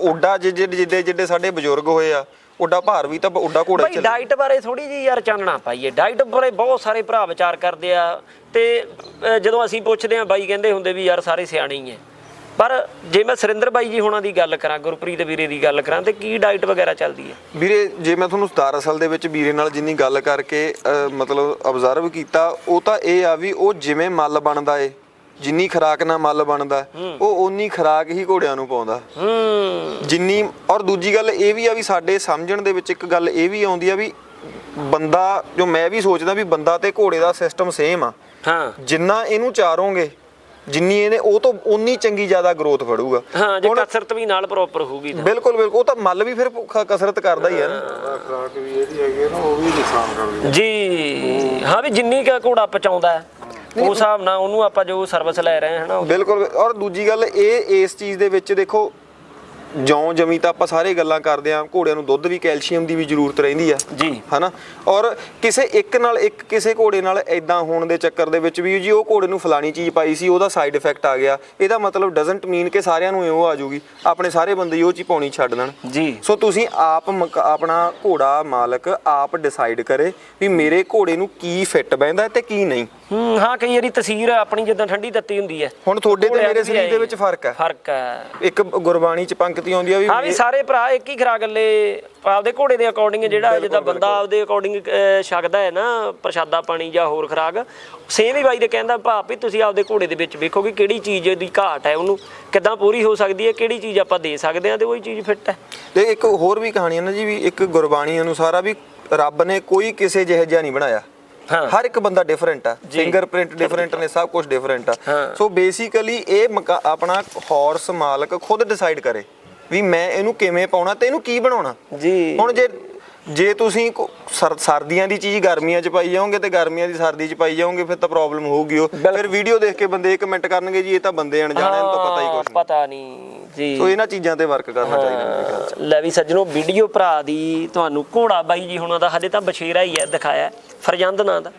ਓਡਾ ਜਿੱਡੇ ਜਿੱਡੇ ਸਾਡੇ ਬਜ਼ੁਰਗ ਹੋਏ ਆ ਓਡਾ ਭਾਰ ਵੀ ਤਾਂ ਓਡਾ ਘੋੜਾ ਹੀ ਭਾਈ ਚੱਲੇ। ਡਾਈਟ ਬਾਰੇ ਥੋੜੀ ਜੀ ਯਾਰ ਚਾਨਣਾ ਪਾਈਏ। ਡਾਈਟ ਬਾਰੇ ਬਹੁਤ ਸਾਰੇ ਭਰਾ ਵਿਚਾਰ ਕਰਦੇ ਆ। ਤੇ ਜਦੋਂ ਅਸੀਂ ਪੁੱਛਦੇ ਆ ਬਾਈ ਕਹਿੰਦੇ ਹੁੰਦੇ ਵੀ ਯਾਰ ਸਾਰੇ ਸਿਆਣੇ ਹੀ ਐ। ਪਰ ਜੇ ਮੈਂ ਸੁਰਿੰਦਰ ਬਾਈ ਜੀ ਹੁਣਾਂ ਦੀ ਗੱਲ ਕਰਾਂ ਗੁਰਪ੍ਰੀਤ ਵੀਰੇ ਦੀ ਗੱਲ ਕਰਾਂ ਤੇ ਕੀ ਡਾਈਟ ਵਗੈਰਾ ਚੱਲਦੀ ਹੈ ਵੀਰੇ ਜੇ ਮੈਂ ਤੁਹਾਨੂੰ ਦਰਅਸਲ ਦੇ ਵਿੱਚ ਵੀਰੇ ਨਾਲ ਜਿੰਨੀ ਗੱਲ ਕਰਕੇ ਮਤਲਬ ਅਬਜ਼ਰਵ ਕੀਤਾ ਉਹ ਤਾਂ ਇਹ ਆ ਵੀ ਉਹ ਜਿਵੇਂ ਮੱਲ ਬਣਦਾ ਏ ਜਿੰਨੀ ਖਰਾਕ ਨਾਲ ਮੱਲ ਬਣਦਾ ਉਹ ਓਨੀ ਖਰਾਕ ਹੀ ਘੋੜਿਆਂ ਨੂੰ ਪਾਉਂਦਾ। ਜਿੰਨੀ ਔਰ ਦੂਜੀ ਗੱਲ ਇਹ ਵੀ ਆ ਵੀ ਸਾਡੇ ਸਮਝਣ ਦੇ ਵਿੱਚ ਇੱਕ ਗੱਲ ਇਹ ਵੀ ਆਉਂਦੀ ਆ ਵੀ ਬੰਦਾ ਜੋ ਮੈਂ ਵੀ ਸੋਚਦਾ ਵੀ ਬੰਦਾ ਤੇ ਘੋੜੇ ਦਾ ਸਿਸਟਮ ਸੇਮ ਆ। ਹਾਂ। ਜਿੰਨਾ ਇਹਨੂੰ ਚਾਰੋਗੇ ਜਿੰਨੀ ਇਹਨੇ ਉਹ ਤੋਂ ਉਨੀ ਚੰਗੀ ਜ਼ਿਆਦਾ ਗਰੋਥ ਫੜੂਗਾ। ਹਾਂ ਜੇ ਕਸਰਤ ਵੀ ਨਾਲ ਪ੍ਰੋਪਰ ਹੋਊਗੀ ਤਾਂ। ਬਿਲਕੁਲ ਬਿਲਕੁਲ ਉਹ ਤਾਂ ਮੱਲ ਵੀ ਫਿਰ ਭੁੱਖਾ ਕਸਰਤ ਕਰਦਾ ਹੀ ਹੈ। ਨਾ ਖਰਾਕ ਵੀ ਇਹਦੀ ਹੈਗੀ ਹੈ ਨਾ ਉਹ ਵੀ ਨੁਕਸਾਨ ਕਰਦੀ ਹੈ ਜੀ ਹਾਂ ਵੀ ਜਿੰਨੀ ਕੁ ਘੋੜਾ ਪਚਾਉਂਦਾ ਹੈ, ਉਸ ਹਿਸਾਬ ਨਾਲ ਉਹਨੂੰ ਆਪਾਂ ਜੋ ਸਰਵਿਸ ਲੈ ਰਹੇ ਹਾਂ ਹਨਾ। ਬਿਲਕੁਲ। ਔਰ ਦੂਜੀ ਗੱਲ ਇਹ ਇਸ ਚੀਜ਼ ਦੇ ਵਿੱਚ ਦੇਖੋ ਜੌਂ ਜਮੀ ਤਾਂ ਆਪਾਂ ਸਾਰੇ ਗੱਲਾਂ ਕਰਦੇ ਆਂ ਘੋੜਿਆਂ ਨੂੰ ਦੁੱਧ ਵੀ ਕੈਲਸ਼ੀਅਮ ਦੀ ਵੀ ਜ਼ਰੂਰਤ ਰਹਿੰਦੀ ਆ। ਜੀ। ਹਨਾ? ਔਰ ਕਿਸੇ ਇੱਕ ਨਾਲ ਇੱਕ ਕਿਸੇ ਘੋੜੇ ਨਾਲ ਐਦਾਂ ਹੋਣ ਦੇ ਚੱਕਰ ਦੇ ਵਿੱਚ ਵੀ ਜੀ ਉਹ ਘੋੜੇ ਨੂੰ ਫਲਾਣੀ ਚੀਜ਼ ਪਾਈ ਸੀ ਉਹਦਾ ਸਾਈਡ ਇਫੈਕਟ ਆ ਗਿਆ। ਇਹਦਾ ਮਤਲਬ ਡਸਨਟ ਮੀਨ ਕਿ ਸਾਰਿਆਂ ਨੂੰ ਇਹੋ ਆ ਜਾਊਗੀ। ਆਪਣੇ ਸਾਰੇ ਬੰਦੇ ਉਹ ਚੀਜ਼ ਪਾਉਣੀ ਛੱਡ ਦੇਣ। ਜੀ। ਸੋ ਤੁਸੀਂ ਆਪ ਆਪਣਾ ਘੋੜਾ ਮਾਲਕ ਆਪ ਡਿਸਾਈਡ ਕਰੇ ਵੀ ਮੇਰੇ ਘੋੜੇ ਨੂੰ ਕੀ ਫਿੱਟ ਬੈਂਦਾ ਤੇ ਕੀ ਨਹੀਂ। ਹੂੰ ਹਾਂ ਕਈ ਵਾਰੀ ਤਸਵੀਰ ਆਪਣੀ ਜਿੱਦਾਂ ਠੰਡੀ ਤੱਤੀ ਹੁੰਦੀ ਹੈ। ਹੁਣ ਤੁਹਾਡੇ ਤੇ ਮੇਰੇ ਸਰੀਰ ਦੇ। ਵਿੱਚ ਫ਼ਰਕ ਹੈ। ਫ਼ਰਕ ਹੈ। ਇੱਕ ਗੁਰਬਾਣੀ ਚ ਪੰਕਤੀ ਆਉਂਦੀ ਆ ਵੀ ਹਾਂ ਵੀ ਸਾਰੇ ਭਰਾ ਇੱਕ ਹੀ ਖਰਾਕ ਗੱਲੇ ਆਪਦੇ ਘੋੜੇ ਦੇ ਅਕੋਰਡਿੰਗ ਜਿਹੜਾ ਜਿੱਦਾਂ ਬੰਦਾ ਆਪਦੇ ਅਕੋਰਡਿੰਗ ਛਕਦਾ ਹੈ ਨਾ ਪ੍ਰਸ਼ਾਦਾ ਪਾਣੀ ਜਾਂ ਹੋਰ ਖਰਾਕ ਸੇਮ ਹੀ ਬਾਈ ਦੇ ਕਹਿੰਦਾ ਭਾਪ ਵੀ ਤੁਸੀਂ ਆਪਦੇ ਘੋੜੇ ਦੇ ਵਿੱਚ ਵੇਖੋ ਕਿ ਕਿਹੜੀ ਚੀਜ਼ ਦੀ ਘਾਟ ਹੈ ਉਹਨੂੰ ਕਿੱਦਾਂ ਪੂਰੀ ਹੋ ਸਕਦੀ ਹੈ ਕਿਹੜੀ ਚੀਜ਼ ਆਪਾਂ ਦੇ ਸਕਦੇ ਹਾਂ ਤੇ ਉਹੀ ਚੀਜ਼ ਫਿੱਟ ਹੈ। ਤੇ ਇੱਕ ਹੋਰ ਵੀ ਕਹਾਣੀ ਹੈ ਨਾ ਜੀ ਵੀ ਇੱਕ ਗੁਰਬਾਣੀ ਅਨੁਸਾਰ ਆ ਵੀ ਰੱਬ ਨੇ ਕੋਈ ਕਿਸੇ ਜਿਹੇ ਜਿਹਾ ਨਹੀਂ ਬਣਾਇਆ। ਹਰ ਇੱਕ ਬੰਦਾ ਡਿਫਰੈਂਟ ਆ। ਫਿੰਗਰਪ੍ਰਿੰਟ ਡਿਫਰੈਂਟ ਨੇ ਸਭ ਕੁਝ ਡਿਫਰੈਂਟ ਆ। ਸੋ ਬੇਸਿਕਲੀ ਇਹ ਆਪਣਾ ਹਾਰਸ ਮਾਲਕ ਖੁਦ ਡਿਸਾਈਡ ਕਰੇ ਵੀ ਮੈਂ ਇਹਨੂੰ ਕਿਵੇਂ ਪਾਉਣਾ ਤੇ ਇਹਨੂੰ ਕੀ ਬਣਾਉਣਾ। ਜੀ। ਹੁਣ ਜੇ ਜੇ ਤੁਸੀਂ ਸਰ- ਸਰਦੀਆਂ ਦੀ ਚੀਜ਼ ਗਰਮੀਆਂ 'ਚ ਪਾਈ ਜਾਓਗੇ ਤੇ ਗਰਮੀਆਂ ਦੀ ਸਰਦੀ 'ਚ ਪਾਈ ਜਾਓਗੇ ਫਿਰ ਤਾਂ ਪ੍ਰੋਬਲਮ ਹੋਊਗੀ ਉਹ। ਫਿਰ ਵੀਡੀਓ ਦੇਖ ਕੇ ਬੰਦੇ ਕਮੈਂਟ ਕਰਨਗੇ ਜੀ ਇਹ ਤਾਂ ਬੰਦੇ ਅਣਜਾਣੇ ਇਹਨੂੰ ਤਾਂ ਪਤਾ ਹੀ ਕੁਝ ਨਹੀਂ। ਪਤਾ ਨਹੀਂ ਜੀ। ਸੋ ਇਹਨਾਂ ਚੀਜ਼ਾਂ ਤੇ ਵਰਕ ਕਰਨਾ ਚਾਹੀਦਾ ਮੇਰੇ ਖਿਆਲ 'ਚ। ਲੈ ਵੀ ਸੱਜਣੋ ਵੀਡੀਓ ਭਰਾ ਦੀ ਤੁਹਾਨੂੰ ਘੋੜਾ ਬਾਈ ਜੀ ਹੁਣਾਂ ਦਾ ਹਜੇ ਤਾਂ ਬਛੇਰਾ ਹੀ ਹੈ ਦਿਖਾਇਆ ਹੈ, ਫਰਜੰਦ ਨਾਂ ਦਾ।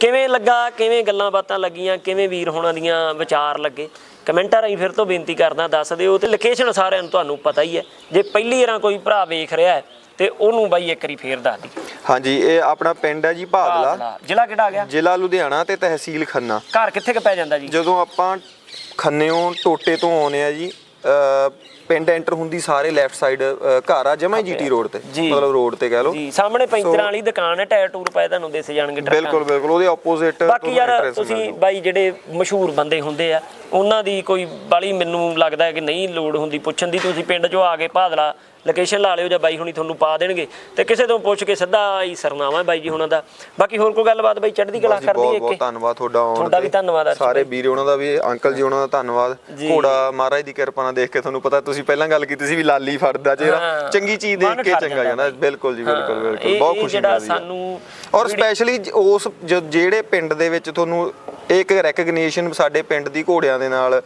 ਕਿਵੇਂ ਲੱਗਾ ਕਿਵੇਂ ਗੱਲਾਂ ਬਾਤਾਂ ਲੱਗੀਆਂ ਕਿਵੇਂ ਵੀਰ ਹੁਣਾਂ ਦੀਆਂ ਵਿਚਾਰ ਲੱਗੇ? ਕਮੈਂਟਾਂ ਰਾਹੀਂ ਫਿਰ ਤੋਂ ਬੇਨਤੀ ਕਰਦਾ ਦੱਸ ਦਿਓ ਤੇ ਲੋਕੇਸ਼ਨ ਸਾਰਿਆਂ ਨੂੰ ਤੁਹਾਨੂੰ ਪਤਾ ਹੀ ਹੈ। ਜੇ ਪਹਿਲੀ ਵਾਰ ਕੋਈ ਭਰਾ ਵੇਖ ਰਿਹਾ ਹੈ ਤੇ ਉਹਨੂੰ ਬਾਈ ਇੱਕ ਵਾਰੀ ਫੇਰ ਦੱਸ ਦੀ ਹਾਂਜੀ ਇਹ ਆਪਣਾ ਪਿੰਡ ਹੈ ਜੀ ਭਾਦਲਾ। ਜ਼ਿਲ੍ਹਾ ਕਿਹੜਾ ਆ ਗਿਆ? ਜ਼ਿਲ੍ਹਾ ਲੁਧਿਆਣਾ ਤੇ ਤਹਿਸੀਲ ਖੰਨਾ। ਘਰ ਕਿੱਥੇ ਕ ਪੈ ਜਾਂਦਾ ਜੀ? ਜਦੋਂ ਆਪਾਂ ਖੰਨਿਓਂ ਟੋਟੇ ਤੋਂ ਆਉਨੇ ਆ ਜੀ ਪਿੰਡ ਐਂਟਰ ਹੁੰਦੀ ਸਾਰੇ ਲੈਫਟ ਸਾਈਡ ਘਰ ਆ ਜਮਾ ਜੀਟੀ ਰੋਡ ਤੇ। ਮਤਲਬ ਰੋਡ ਤੇ ਕਹਿ ਲਓ। ਜੀ ਸਾਹਮਣੇ ਪੈਂਤਰਾਂ ਵਾਲੀ ਦੁਕਾਨ ਹੈ ਟਾਇਰ ਟੂਰ ਪਏ ਤੁਹਾਨੂੰ ਦਿਸ ਜਾਣਗੇ ਟਰੱਕਾਂ। ਬਿਲਕੁਲ ਬਿਲਕੁਲ ਉਹਦੇ ਆਪੋਜ਼ਿਟ ਬਾਕੀ ਯਾਰ ਤੁਸੀਂ ਬਾਈ ਜਿਹੜੇ ਮਸ਼ਹੂਰ ਬੰਦੇ ਹੁੰਦੇ ਆ ਉਹਨਾਂ ਦੀ ਕੋਈ ਬਾਲੀ ਮੈਨੂੰ ਲੱਗਦਾ ਹੈ ਕਿ ਨਹੀਂ ਲੋੜ ਹੁੰਦੀ ਪੁੱਛਣ ਦੀ ਤੁਸੀਂ ਪਿੰਡ 'ਚੋਂ ਆ ਕੇ ਭਾਦਲਾ ਲੋਕੇਸ਼ਨ ਲਾ ਲਿਓ ਜਾਂ ਬਾਈ ਹੁਣੀ ਤੁਹਾਨੂੰ ਪਾ ਦੇਣਗੇ। ਤੇ ਕਿਸੇ ਤੋਂ ਪੁੱਛ ਕੇ ਸਿੱਧਾ ਹੀ ਸਰਨਾਮਾ ਹੈ ਬਾਈ ਜੀ ਹੁਣਾਂ ਦਾ। ਬਾਕੀ ਹੋਰ ਕੋਈ ਗੱਲਬਾਤ ਬਾਈ ਚੜ੍ਹਦੀ ਕਲਾ ਕਰਦੀ ਹੈ ਬਹੁਤ ਧੰਨਵਾਦ ਤੁਹਾਡਾ ਆਉਣ ਤੁਹਾਡਾ ਵੀ। ਧੰਨਵਾਦ ਸਾਰੇ ਵੀਰੇ ਉਹਨਾਂ ਦਾ ਵੀ ਅੰਕਲ ਜੀ ਉਹਨਾਂ ਦਾ ਧੰਨਵਾਦ। ਘੋੜਾ ਮਹਾਰਾਜ ਦੀ ਕਿਰਪਾ ਨਾਲ ਦੇਖ ਕੇ ਤੁਹਾਨੂੰ ਪਤਾ ਤੁਸੀਂ ਪਹਿਲਾਂ ਗੱਲ ਕੀਤੀ ਸੀ ਵੀ ਲਾਲੀ ਫੜਦਾ ਹਾਂ। ਚੰਗੀ ਚੀਜ਼ ਦੇਖ ਕੇ ਚੰਗਾ ਜਾਂਦਾ ਬਿਲਕੁਲ ਜੀ ਬਿਲਕੁਲ ਬਹੁਤ ਖੁਸ਼ੀ ਜਿਹੜਾ ਮਿਲਦੀ ਸਾਨੂੰ ਔਰ ਜਿਹੜੀ- ਸਪੈਸ਼ਲੀ ਉਸ ਜਿਹੜੇ ਪਿੰਡ ਦੇ ਵਿੱਚ ਤੁਹਾਨੂੰ ਇੱਕ ਰੈਕਗਨੀਸ਼ਨ ਸਾਡੇ ਪਿੰਡ ਦੀ ਘੋੜਿਆਂ ਦੇ ਨਾਲ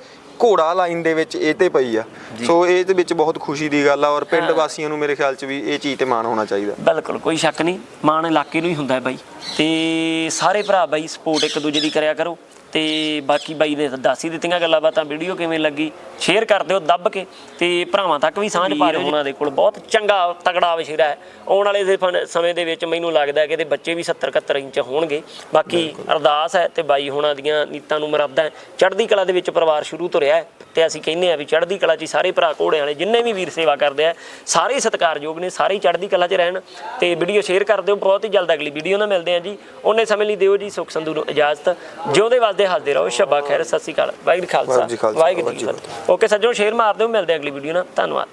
ਘੋੜਾ ਲਾਈਨ ਦੇ ਵਿੱਚ ਇਹ ਤੇ ਪਈ ਆ। ਸੋ ਇਹ ਦੇ ਵਿੱਚ ਬਹੁਤ ਖੁਸ਼ੀ ਦੀ ਗੱਲ ਆ ਔਰ ਪਿੰਡ ਵਾਸੀਆਂ ਨੂੰ ਮੇਰੇ ਖਿਆਲ 'ਚ ਵੀ ਇਹ ਚੀਜ਼ ਤੇ ਮਾਣ ਹੋਣਾ ਚਾਹੀਦਾ। ਬਿਲਕੁਲ ਕੋਈ ਸ਼ੱਕ ਨਹੀਂ। ਮਾਣ ਇਲਾਕੇ ਨੂੰ ਹੀ ਹੁੰਦਾ ਹੈ ਬਾਈ। ਤੇ ਸਾਰੇ ਭਰਾ ਬਾਈ ਸਪੋਰਟ ਇੱਕ ਦੂਜੇ ਦੀ ਕਰਿਆ ਕਰੋ। ਤੇ ਬਾਕੀ ਬਾਈ ਨੇ ਦੱਸ ਹੀ ਦਿੱਤੀਆਂ ਗੱਲਾਂ ਬਾਤਾਂ ਵੀਡੀਓ ਕਿਵੇਂ ਲੱਗੀ ਸ਼ੇਅਰ ਕਰ ਦਿਓ ਦੱਬ ਕੇ ਤੇ ਭਰਾਵਾਂ ਤੱਕ ਵੀ ਸਾਂਝ ਪਾ ਦਿਓ ਉਹਨਾਂ ਦੇ ਕੋਲ ਬਹੁਤ ਚੰਗਾ ਤਗੜਾ ਵਸ਼ੀਰਾ ਹੈ। ਆਉਣ ਵਾਲੇ ਸਮੇਂ ਦੇ ਵਿੱਚ ਮੈਨੂੰ ਲੱਗਦਾ ਹੈ ਕਿ ਇਹਦੇ ਬੱਚੇ ਵੀ 70 71 ਇੰਚ ਹੋਣਗੇ। ਬਾਕੀ ਅਰਦਾਸ ਹੈ ਤੇ ਬਾਈ ਹੁਣਾਂ ਦੀਆਂ ਨੀਤਾਂ ਨੂੰ ਮਰਦਾ ਹੈ। ਚੜ੍ਹਦੀ ਕਲਾ ਦੇ ਵਿੱਚ ਪਰਿਵਾਰ ਸ਼ੁਰੂ ਤੋਂ ਰਿਹਾ ਹੈ ਤੇ ਅਸੀਂ ਕਹਿੰਦੇ ਆ ਵੀ ਚੜ੍ਹਦੀ ਕਲਾ 'ਚ ਸਾਰੇ ਭਰਾ ਘੋੜਿਆਂ ਵਾਲੇ ਜਿੰਨੇ ਵੀ ਵੀਰ ਸੇਵਾ ਕਰਦੇ ਆ ਸਾਰੇ ਸਤਿਕਾਰਯੋਗ ਨੇ ਸਾਰੇ ਚੜ੍ਹਦੀ ਕਲਾ 'ਚ ਰਹਿਣ। ਤੇ ਵੀਡੀਓ ਸ਼ੇਅਰ ਕਰ ਦਿਓ ਬਹੁਤ ਹੀ ਜਲਦ ਅਗਲੀ ਵੀਡੀਓ ਨਾਲ ਮਿਲਦੇ ਆ ਜੀ। ਉਹਨੇ ਸਮੇਂ ਲਈ ਦਿਓ ਜੀ ਸੁਖ ਸੰਧੂ ਨੂੰ ਇਜਾਜ਼ਤ। ਜਿਉਂਦੇ ਵਸਦੇ ਹੱਸਦੇ ਰਹੋ ਸ਼ੱਬਾ ਖੈਰ ਸਤਿ ਸ਼੍ਰੀ ਅਕਾਲ। ਵਾਹਿਗੁਰੂ ਖਾਲਸਾ। ਵਾਹਿਗੁਰੂ ਜੀ ਓਕੇ ਸੱਜਣੋ ਸ਼ੇਅਰ ਮਾਰ ਦਿਓ ਮਿਲਦੇ ਅਗਲੀ ਵੀਡੀਓ ਨਾਲ। ਧੰਨਵਾਦ।